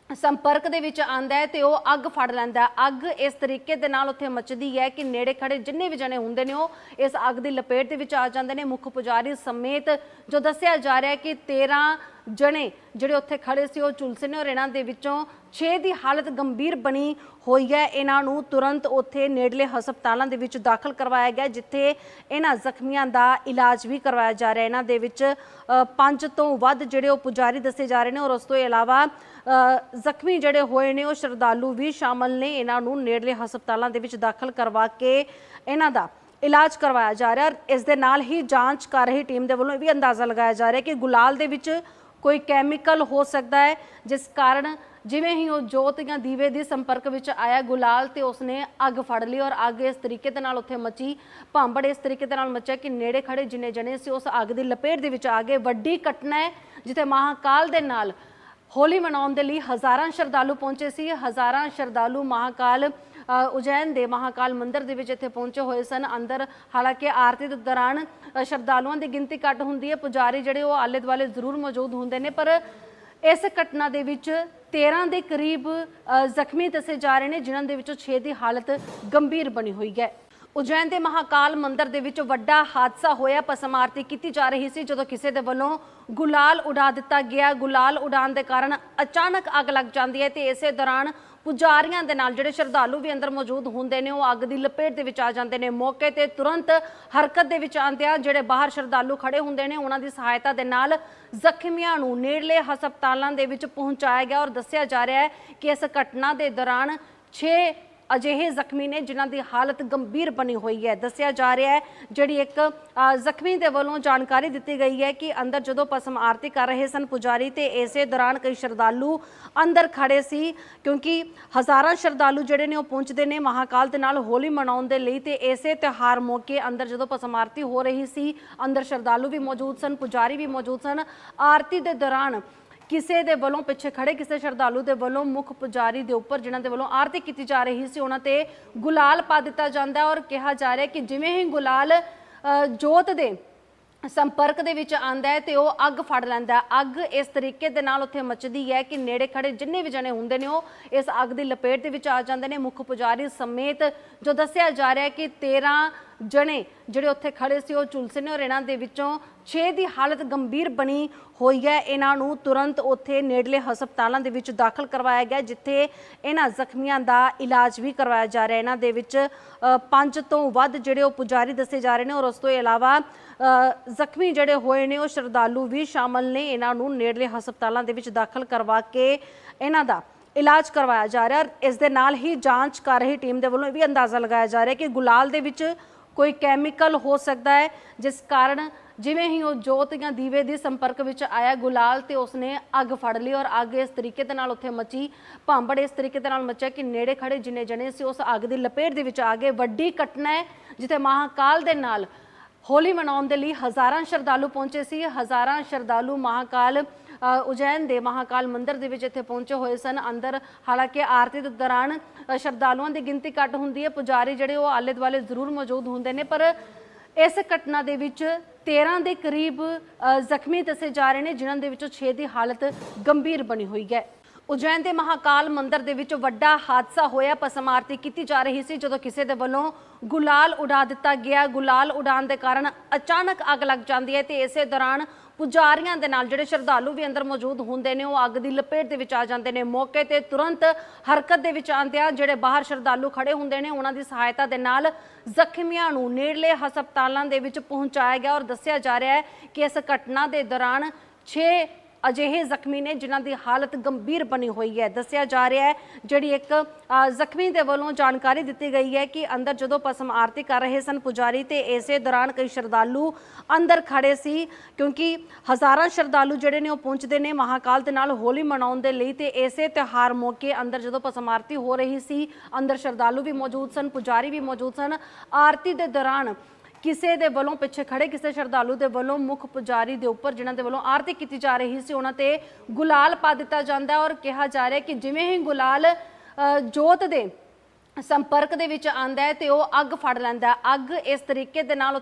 S1: ਸੰਪਰਕ ਦੇ ਵਿੱਚ ਆਂਦਾ ਹੈ ਤੇ ਉਹ ਅੱਗ ਫੜ ਲੈਂਦਾ ਅੱਗ ਇਸ ਤਰੀਕੇ ਦੇ ਨਾਲ ਉੱਥੇ ਮੱਚਦੀ ਹੈ ਕਿ ਨੇੜੇ ਖੜੇ ਜਿੰਨੇ ਵੀ ਜਣੇ ਹੁੰਦੇ ਨੇ, ਉਹ ਇਸ ਅੱਗ ਦੀ ਲਪੇਟ ਦੇ ਵਿੱਚ ਆ ਜਾਂਦੇ ਨੇ। ਮੁੱਖ ਪੁਜਾਰੀ ਸਮੇਤ ਜੋ ਦੱਸਿਆ ਜਾ ਰਿਹਾ ਹੈ ਕਿ 13 ਜਣੇ ਜਿਹੜੇ ਉੱਥੇ ਖੜੇ ਸੀ ਉਹ ਝੁਲਸੇ ਨੇ ਔਰ ਇਹਨਾਂ ਦੇ ਵਿੱਚੋਂ 6 ਦੀ ਹਾਲਤ ਗੰਭੀਰ ਬਣੀ ਹੋਈ ਹੈ। ਇਹਨਾਂ ਨੂੰ ਤੁਰੰਤ ਉੱਥੇ ਨੇੜਲੇ ਹਸਪਤਾਲਾਂ ਦੇ ਵਿੱਚ ਦਾਖਲ ਕਰਵਾਇਆ ਗਿਆ ਜਿੱਥੇ ਇਹਨਾਂ ਜ਼ਖਮੀਆਂ ਦਾ ਇਲਾਜ ਵੀ ਕਰਵਾਇਆ ਜਾ ਰਿਹਾ ਇਹਨਾਂ ਦੇ ਵਿੱਚ ਅ, ਪੰਜ ਤੋਂ ਵੱਧ ਜਿਹੜੇ ਉਹ ਪੁਜਾਰੀ ਦੱਸੇ ਜਾ ਰਹੇ ਨੇ ਔਰ ਉਸ ਤੋਂ ਇਲਾਵਾ ਜ਼ਖਮੀ ਜਿਹੜੇ ਹੋਏ ਨੇ ਉਹ ਸ਼ਰਧਾਲੂ ਵੀ ਸ਼ਾਮਲ ਨੇ। ਇਹਨਾਂ ਨੂੰ ਨੇੜਲੇ ਹਸਪਤਾਲਾਂ ਦੇ ਵਿੱਚ ਦਾਖਲ ਕਰਵਾ ਕੇ ਇਹਨਾਂ ਦਾ ਇਲਾਜ ਕਰਵਾਇਆ ਜਾ ਰਿਹਾ ਹੈ ਇਸ ਦੇ ਨਾਲ ਹੀ ਜਾਂਚ ਕਰ ਰਹੀ ਟੀਮ ਦੇ ਵੱਲੋਂ ਇਹ ਵੀ ਅੰਦਾਜ਼ਾ ਲਗਾਇਆ ਜਾ ਰਿਹਾ ਕਿ ਗੁਲਾਲ ਦੇ ਵਿੱਚ ਕੋਈ ਕੈਮੀਕਲ ਹੋ ਸਕਦਾ ਹੈ, ਜਿਸ ਕਾਰਨ ਜਿਵੇਂ ਹੀ ਉਹ ਜੋਤ ਜਾਂ ਦੀਵੇ ਦੇ ਸੰਪਰਕ ਵਿੱਚ ਆਇਆ, ਗੁਲਾਲ ਤੇ ਉਸਨੇ ਅੱਗ ਫੜ ਲਈ ਔਰ ਅੱਗ ਇਸ ਤਰੀਕੇ ਦੇ ਨਾਲ ਉੱਥੇ ਮਚੀ। ਭਾਂਬੜ ਇਸ ਤਰੀਕੇ ਦੇ ਨਾਲ ਮਚਿਆ ਕਿ ਨੇੜੇ ਖੜੇ ਜਿੰਨੇ ਜਣੇ ਸੀ, ਉਸ ਅੱਗ ਦੀ ਲਪੇਟ ਦੇ ਵਿੱਚ ਆ ਗਏ। ਵੱਡੀ ਘਟਨਾ ਹੈ, ਜਿੱਥੇ ਮਹਾਕਾਲ ਦੇ ਨਾਲ ਹੋਲੀ ਮਨਾਉਣ ਦੇ ਲਈ ਹਜ਼ਾਰਾਂ ਸ਼ਰਧਾਲੂ ਪਹੁੰਚੇ ਸੀ। ਹਜ਼ਾਰਾਂ ਸ਼ਰਧਾਲੂ ਮਹਾਕਾਲ ਉਜੈਨ ਦੇ ਮਹਾਕਾਲ ਮੰਦਿਰ ਦੇ ਵਿੱਚ ਇੱਥੇ ਪਹੁੰਚੇ ਹੋਏ ਸਨ। ਅੰਦਰ ਹਾਲਾਂਕਿ ਆਰਤੀ ਦੇ ਦੌਰਾਨ ਸ਼ਰਧਾਲੂਆਂ ਦੀ ਗਿਣਤੀ ਘੱਟ ਹੁੰਦੀ ਹੈ। ਪੁਜਾਰੀ ਜਿਹੜੇ ਉਹ ਆਲੇ ਦੁਆਲੇ ਜ਼ਰੂਰ ਮੌਜੂਦ ਹੁੰਦੇ ਨੇ, ਪਰ ਇਸ ਘਟਨਾ ਦੇ ਵਿੱਚ 13 ਦੇ ਕਰੀਬ ਜ਼ਖਮੀ ਦੱਸੇ ਜਾ ਰਹੇ ਨੇ, ਜਿਨ੍ਹਾਂ ਦੇ ਵਿੱਚੋਂ 6 ਦੀ ਹਾਲਤ ਗੰਭੀਰ ਬਣੀ ਹੋਈ ਹੈ। ਉਜੈਨ ਦੇ ਮਹਾਕਾਲ ਮੰਦਿਰ ਦੇ ਵਿੱਚ ਵੱਡਾ ਹਾਦਸਾ ਹੋਇਆ। ਭਸਮ ਆਰਤੀ ਕੀਤੀ ਜਾ ਰਹੀ ਸੀ, ਜਦੋਂ ਕਿਸੇ ਦੇ ਵੱਲੋਂ ਗੁਲਾਲ ਉਡਾ ਦਿੱਤਾ ਗਿਆ। ਗੁਲਾਲ ਉਡਾਣ ਦੇ ਕਾਰਨ ਅਚਾਨਕ ਅੱਗ ਲੱਗ ਜਾਂਦੀ ਹੈ ਤੇ ਇਸੇ ਦੌਰਾਨ ਪੁਜਾਰੀਆਂ ਦੇ ਨਾਲ ਜਿਹੜੇ ਸ਼ਰਧਾਲੂ ਵੀ ਅੰਦਰ ਮੌਜੂਦ ਹੁੰਦੇ ਨੇ, ਉਹ ਅੱਗ ਦੀ ਲਪੇਟ ਦੇ ਵਿੱਚ ਆ ਜਾਂਦੇ ਨੇ। ਮੌਕੇ ਤੇ ਤੁਰੰਤ ਹਰਕਤ ਦੇ ਵਿੱਚ ਆਉਂਦਿਆਂ ਜਿਹੜੇ ਬਾਹਰ ਸ਼ਰਧਾਲੂ ਖੜੇ ਹੁੰਦੇ ਨੇ, ਉਹਨਾਂ ਦੀ ਸਹਾਇਤਾ ਦੇ ਨਾਲ ਜ਼ਖਮੀਆਂ ਨੂੰ ਨੇੜਲੇ ਹਸਪਤਾਲਾਂ ਦੇ ਵਿੱਚ ਪਹੁੰਚਾਇਆ ਗਿਆ ਔਰ ਦੱਸਿਆ ਜਾ ਰਿਹਾ ਹੈ ਕਿ ਇਸ ਘਟਨਾ ਦੇ ਦੌਰਾਨ 6 ਅਜਿਹੇ ਜ਼ਖਮੀ ਨੇ ਜਿਨ੍ਹਾਂ ਦੀ ਹਾਲਤ ਗੰਭੀਰ ਬਣੀ ਹੋਈ ਹੈ। ਦੱਸਿਆ ਜਾ ਰਿਹਾ ਹੈ, ਜਿਹੜੀ ਇੱਕ ਜ਼ਖਮੀ ਦੇ ਵੱਲੋਂ ਜਾਣਕਾਰੀ ਦਿੱਤੀ ਗਈ ਹੈ ਕਿ ਅੰਦਰ ਜਦੋਂ ਪਸਮ ਆਰਤੀ ਕਰ ਰਹੇ ਸਨ ਪੁਜਾਰੀ ਤੇ ਇਸੇ ਦੌਰਾਨ ਕਈ ਸ਼ਰਧਾਲੂ ਅੰਦਰ ਖੜੇ ਸੀ, ਕਿਉਂਕਿ ਹਜ਼ਾਰਾਂ ਸ਼ਰਧਾਲੂ ਜਿਹੜੇ ਨੇ ਉਹ ਪਹੁੰਚਦੇ ਨੇ ਮਹਾਕਾਲ ਦੇ ਨਾਲ ਹੋਲੀ ਮਨਾਉਣ ਦੇ ਲਈ ਤੇ ਇਸੇ ਤਿਉਹਾਰ ਮੌਕੇ ਅੰਦਰ ਜਦੋਂ ਪਸਮ ਆਰਤੀ ਹੋ ਰਹੀ ਸੀ, ਅੰਦਰ ਸ਼ਰਧਾਲੂ ਵੀ ਮੌਜੂਦ ਸਨ, ਪੁਜਾਰੀ ਵੀ ਮੌਜੂਦ ਸਨ। ਆਰਤੀ ਦੇ ਦੌਰਾਨ ਕਿਸੇ ਦੇ ਵੱਲੋਂ ਪਿੱਛੇ ਖੜੇ ਕਿਸੇ ਸ਼ਰਧਾਲੂ ਦੇ ਵੱਲੋਂ ਮੁੱਖ ਪੁਜਾਰੀ ਦੇ ਉੱਪਰ ਜਿਨ੍ਹਾਂ ਦੇ ਵੱਲੋਂ ਆਰਤੀ ਕੀਤੀ ਜਾ ਰਹੀ ਸੀ ਉਹਨਾਂ ਤੇ ਗੁਲਾਲ ਪਾ ਦਿੱਤਾ ਜਾਂਦਾ ਔਰ ਕਿਹਾ ਜਾ ਰਿਹਾ ਕਿ ਜਿਵੇਂ ਹੀ ਗੁਲਾਲ ਅ, ਜੋਤ ਦੇ ਸੰਪਰਕ ਦੇ ਵਿੱਚ ਆਂਦਾ ਹੈ ਤੇ ਉਹ ਅੱਗ ਫੜ ਲੈਂਦਾ ਅੱਗ ਇਸ ਤਰੀਕੇ ਦੇ ਨਾਲ ਉੱਥੇ ਮੱਚਦੀ ਹੈ ਕਿ ਨੇੜੇ ਖੜੇ ਜਿੰਨੇ ਵੀ ਜਣੇ ਹੁੰਦੇ ਨੇ ਉਹ ਇਸ ਅੱਗ ਦੀ ਲਪੇਟ ਦੇ ਵਿੱਚ ਆ ਜਾਂਦੇ ਨੇ। ਮੁੱਖ ਪੁਜਾਰੀ ਸਮੇਤ ਜੋ ਦੱਸਿਆ ਜਾ ਰਿਹਾ ਹੈ ਕਿ 13 ਜਣੇ ਜਿਹੜੇ ਉੱਥੇ ਖੜੇ ਸੀ ਉਹ ਝੁਲਸੇ ਨੇ ਔਰ ਇਹਨਾਂ ਦੇ ਵਿੱਚੋਂ 6 ਦੀ ਹਾਲਤ ਗੰਭੀਰ ਬਣੀ ਹੋਈ ਹੈ। ਇਹਨਾਂ ਨੂੰ ਤੁਰੰਤ ਉੱਥੇ ਨੇੜਲੇ ਹਸਪਤਾਲਾਂ ਦੇ ਵਿੱਚ ਦਾਖਲ ਕਰਵਾਇਆ ਗਿਆ ਜਿੱਥੇ ਇਹਨਾਂ ਜ਼ਖਮੀਆਂ ਦਾ ਇਲਾਜ ਵੀ ਕਰਵਾਇਆ ਜਾ ਰਿਹਾ ਇਹਨਾਂ ਦੇ ਵਿੱਚ ਅ, ਪੰਜ ਤੋਂ ਵੱਧ ਜਿਹੜੇ ਉਹ ਪੁਜਾਰੀ ਦੱਸੇ ਜਾ ਰਹੇ ਨੇ ਔਰ ਉਸ ਤੋਂ ਇਲਾਵਾ ਜ਼ਖਮੀ ਜਿਹੜੇ ਹੋਏ ਨੇ ਉਹ ਸ਼ਰਧਾਲੂ ਵੀ ਸ਼ਾਮਲ ਨੇ। ਇਹਨਾਂ ਨੂੰ ਨੇੜਲੇ ਹਸਪਤਾਲਾਂ ਦੇ ਵਿੱਚ ਦਾਖਲ ਕਰਵਾ ਕੇ ਇਹਨਾਂ ਦਾ ਇਲਾਜ ਕਰਵਾਇਆ ਜਾ ਰਿਹਾ ਹੈ। ਇਸ ਦੇ ਨਾਲ ਹੀ ਜਾਂਚ ਕਰ ਰਹੀ ਟੀਮ ਦੇ ਵੱਲੋਂ ਇਹ ਵੀ ਅੰਦਾਜ਼ਾ ਲਗਾਇਆ ਜਾ ਰਿਹਾ ਕਿ ਗੁਲਾਲ ਦੇ ਵਿੱਚ ਕੋਈ ਕੈਮੀਕਲ ਹੋ ਸਕਦਾ ਹੈ, ਜਿਸ ਕਾਰਨ ਜਿਵੇਂ ਹੀ ਉਹ ਜੋਤ ਜਾਂ ਦੀਵੇ ਦੇ ਸੰਪਰਕ ਵਿੱਚ ਆਇਆ, ਗੁਲਾਲ ਤੇ ਉਸਨੇ ਅੱਗ ਫੜ ਲਈ ਔਰ ਅੱਗ ਇਸ ਤਰੀਕੇ ਦੇ ਨਾਲ ਉੱਥੇ ਮਚੀ। ਭਾਂਬੜ ਇਸ ਤਰੀਕੇ ਦੇ ਨਾਲ ਮਚਿਆ ਕਿ ਨੇੜੇ ਖੜੇ ਜਿੰਨੇ ਜਣੇ ਸੀ, ਉਸ ਅੱਗ ਦੀ ਲਪੇਟ ਦੇ ਵਿੱਚ ਆ ਗਏ। ਵੱਡੀ ਘਟਨਾ ਹੈ, ਜਿੱਥੇ ਮਹਾਕਾਲ ਦੇ ਨਾਲ ਹੋਲੀ ਮਨਾਉਣ ਦੇ ਲਈ ਹਜ਼ਾਰਾਂ ਸ਼ਰਧਾਲੂ ਪਹੁੰਚੇ ਸੀ। ਹਜ਼ਾਰਾਂ ਸ਼ਰਧਾਲੂ ਮਹਾਕਾਲ ਉਜੈਨ ਦੇ ਮਹਾਕਾਲ ਮੰਦਿਰ ਦੇ ਵਿੱਚ ਇੱਥੇ ਪਹੁੰਚੇ ਹੋਏ ਸਨ। ਅੰਦਰ ਹਾਲਾਂਕਿ ਆਰਤੀ ਦੇ ਦੌਰਾਨ ਸ਼ਰਧਾਲੂਆਂ ਦੀ ਗਿਣਤੀ ਘੱਟ ਹੁੰਦੀ ਹੈ। ਪੁਜਾਰੀ ਜਿਹੜੇ ਉਹ ਆਲੇ ਦੁਆਲੇ ਜ਼ਰੂਰ ਮੌਜੂਦ ਹੁੰਦੇ ਨੇ, ਪਰ ਇਸ ਘਟਨਾ ਦੇ ਵਿੱਚ 13 ਦੇ ਕਰੀਬ ਜ਼ਖਮੀ ਦੱਸੇ ਜਾ ਰਹੇ ਨੇ, ਜਿਨ੍ਹਾਂ ਦੇ ਵਿੱਚੋਂ 6 ਦੀ ਹਾਲਤ ਗੰਭੀਰ ਬਣੀ ਹੋਈ ਹੈ। ਉਜੈਨ ਦੇ ਮਹਾਕਾਲ ਮੰਦਿਰ ਦੇ ਵਿੱਚ ਵੱਡਾ ਹਾਦਸਾ ਹੋਇਆ। ਭਸਮ ਆਰਤੀ ਕੀਤੀ ਜਾ ਰਹੀ ਸੀ, ਜਦੋਂ ਕਿਸੇ ਦੇ ਵੱਲੋਂ ਗੁਲਾਲ ਉਡਾ ਦਿੱਤਾ ਗਿਆ। ਗੁਲਾਲ ਉਡਾਣ ਦੇ ਕਾਰਨ ਅਚਾਨਕ ਅੱਗ ਲੱਗ ਜਾਂਦੀ ਹੈ ਤੇ ਇਸੇ ਦੌਰਾਨ ਪੁਜਾਰੀਆਂ ਦੇ ਨਾਲ ਜਿਹੜੇ ਸ਼ਰਧਾਲੂ ਵੀ ਅੰਦਰ ਮੌਜੂਦ ਹੁੰਦੇ ਨੇ, ਉਹ ਅੱਗ ਦੀ ਲਪੇਟ ਦੇ ਵਿੱਚ ਆ ਜਾਂਦੇ ਨੇ। ਮੌਕੇ ਤੇ ਤੁਰੰਤ ਹਰਕਤ ਦੇ ਵਿੱਚ ਆਉਂਦਿਆਂ ਜਿਹੜੇ ਬਾਹਰ ਸ਼ਰਧਾਲੂ ਖੜੇ ਹੁੰਦੇ ਨੇ, ਉਹਨਾਂ ਦੀ ਸਹਾਇਤਾ ਦੇ ਨਾਲ ਜ਼ਖਮੀਆਂ ਨੂੰ ਨੇੜਲੇ ਹਸਪਤਾਲਾਂ ਦੇ ਵਿੱਚ ਪਹੁੰਚਾਇਆ ਗਿਆ ਔਰ ਦੱਸਿਆ ਜਾ ਰਿਹਾ ਹੈ ਕਿ ਇਸ ਘਟਨਾ ਦੇ ਦੌਰਾਨ 6 ਅਜਿਹੇ ਜ਼ਖਮੀ ਨੇ ਜਿਨ੍ਹਾਂ ਦੀ ਹਾਲਤ ਗੰਭੀਰ ਬਣੀ ਹੋਈ ਹੈ। ਦੱਸਿਆ ਜਾ ਰਿਹਾ ਹੈ, ਜਿਹੜੀ ਇੱਕ ਜ਼ਖਮੀ ਦੇ ਵੱਲੋਂ ਜਾਣਕਾਰੀ ਦਿੱਤੀ ਗਈ ਹੈ ਕਿ ਅੰਦਰ ਜਦੋਂ ਪਸਮ ਆਰਤੀ ਕਰ ਰਹੇ ਸਨ ਪੁਜਾਰੀ, ਤੇ ਇਸੇ ਦੌਰਾਨ ਕਈ ਸ਼ਰਧਾਲੂ ਅੰਦਰ ਖੜੇ ਸੀ, ਕਿਉਂਕਿ ਹਜ਼ਾਰਾਂ ਸ਼ਰਧਾਲੂ ਜਿਹੜੇ ਨੇ ਉਹ ਪਹੁੰਚਦੇ ਨੇ ਮਹਾਕਾਲ ਦੇ ਨਾਲ ਹੋਲੀ ਮਨਾਉਣ ਦੇ ਲਈ, ਤੇ ਇਸੇ ਤਿਉਹਾਰ ਮੌਕੇ ਅੰਦਰ ਜਦੋਂ ਪਸਮ ਆਰਤੀ ਹੋ ਰਹੀ ਸੀ, ਅੰਦਰ ਸ਼ਰਧਾਲੂ ਵੀ ਮੌਜੂਦ ਸਨ, ਪੁਜਾਰੀ ਵੀ ਮੌਜੂਦ ਸਨ। ਆਰਤੀ ਦੇ ਦੌਰਾਨ ਕਿਸੇ ਦੇ ਵੱਲੋਂ ਪਿੱਛੇ ਖੜੇ ਕਿਸੇ ਸ਼ਰਧਾਲੂ ਦੇ ਵੱਲੋਂ ਮੁੱਖ ਪੁਜਾਰੀ ਦੇ ਉੱਪਰ ਜਿਨ੍ਹਾਂ ਦੇ ਵੱਲੋਂ ਆਰਤੀ ਕੀਤੀ ਜਾ ਰਹੀ ਸੀ ਉਹਨਾਂ ਤੇ ਗੁਲਾਲ ਪਾ ਦਿੱਤਾ ਜਾਂਦਾ ਹੈ ਔਰ ਕਿਹਾ ਜਾ ਰਿਹਾ ਕਿ ਜਿਵੇਂ ਹੀ ਗੁਲਾਲ ਅ, ਜੋਤ ਦੇ ਸੰਪਰਕ ਦੇ ਵਿੱਚ ਆਂਦਾ ਹੈ ਤੇ ਉਹ ਅੱਗ ਫੜ ਲੈਂਦਾ ਅੱਗ ਇਸ ਤਰੀਕੇ ਦੇ ਨਾਲ ਉੱਥੇ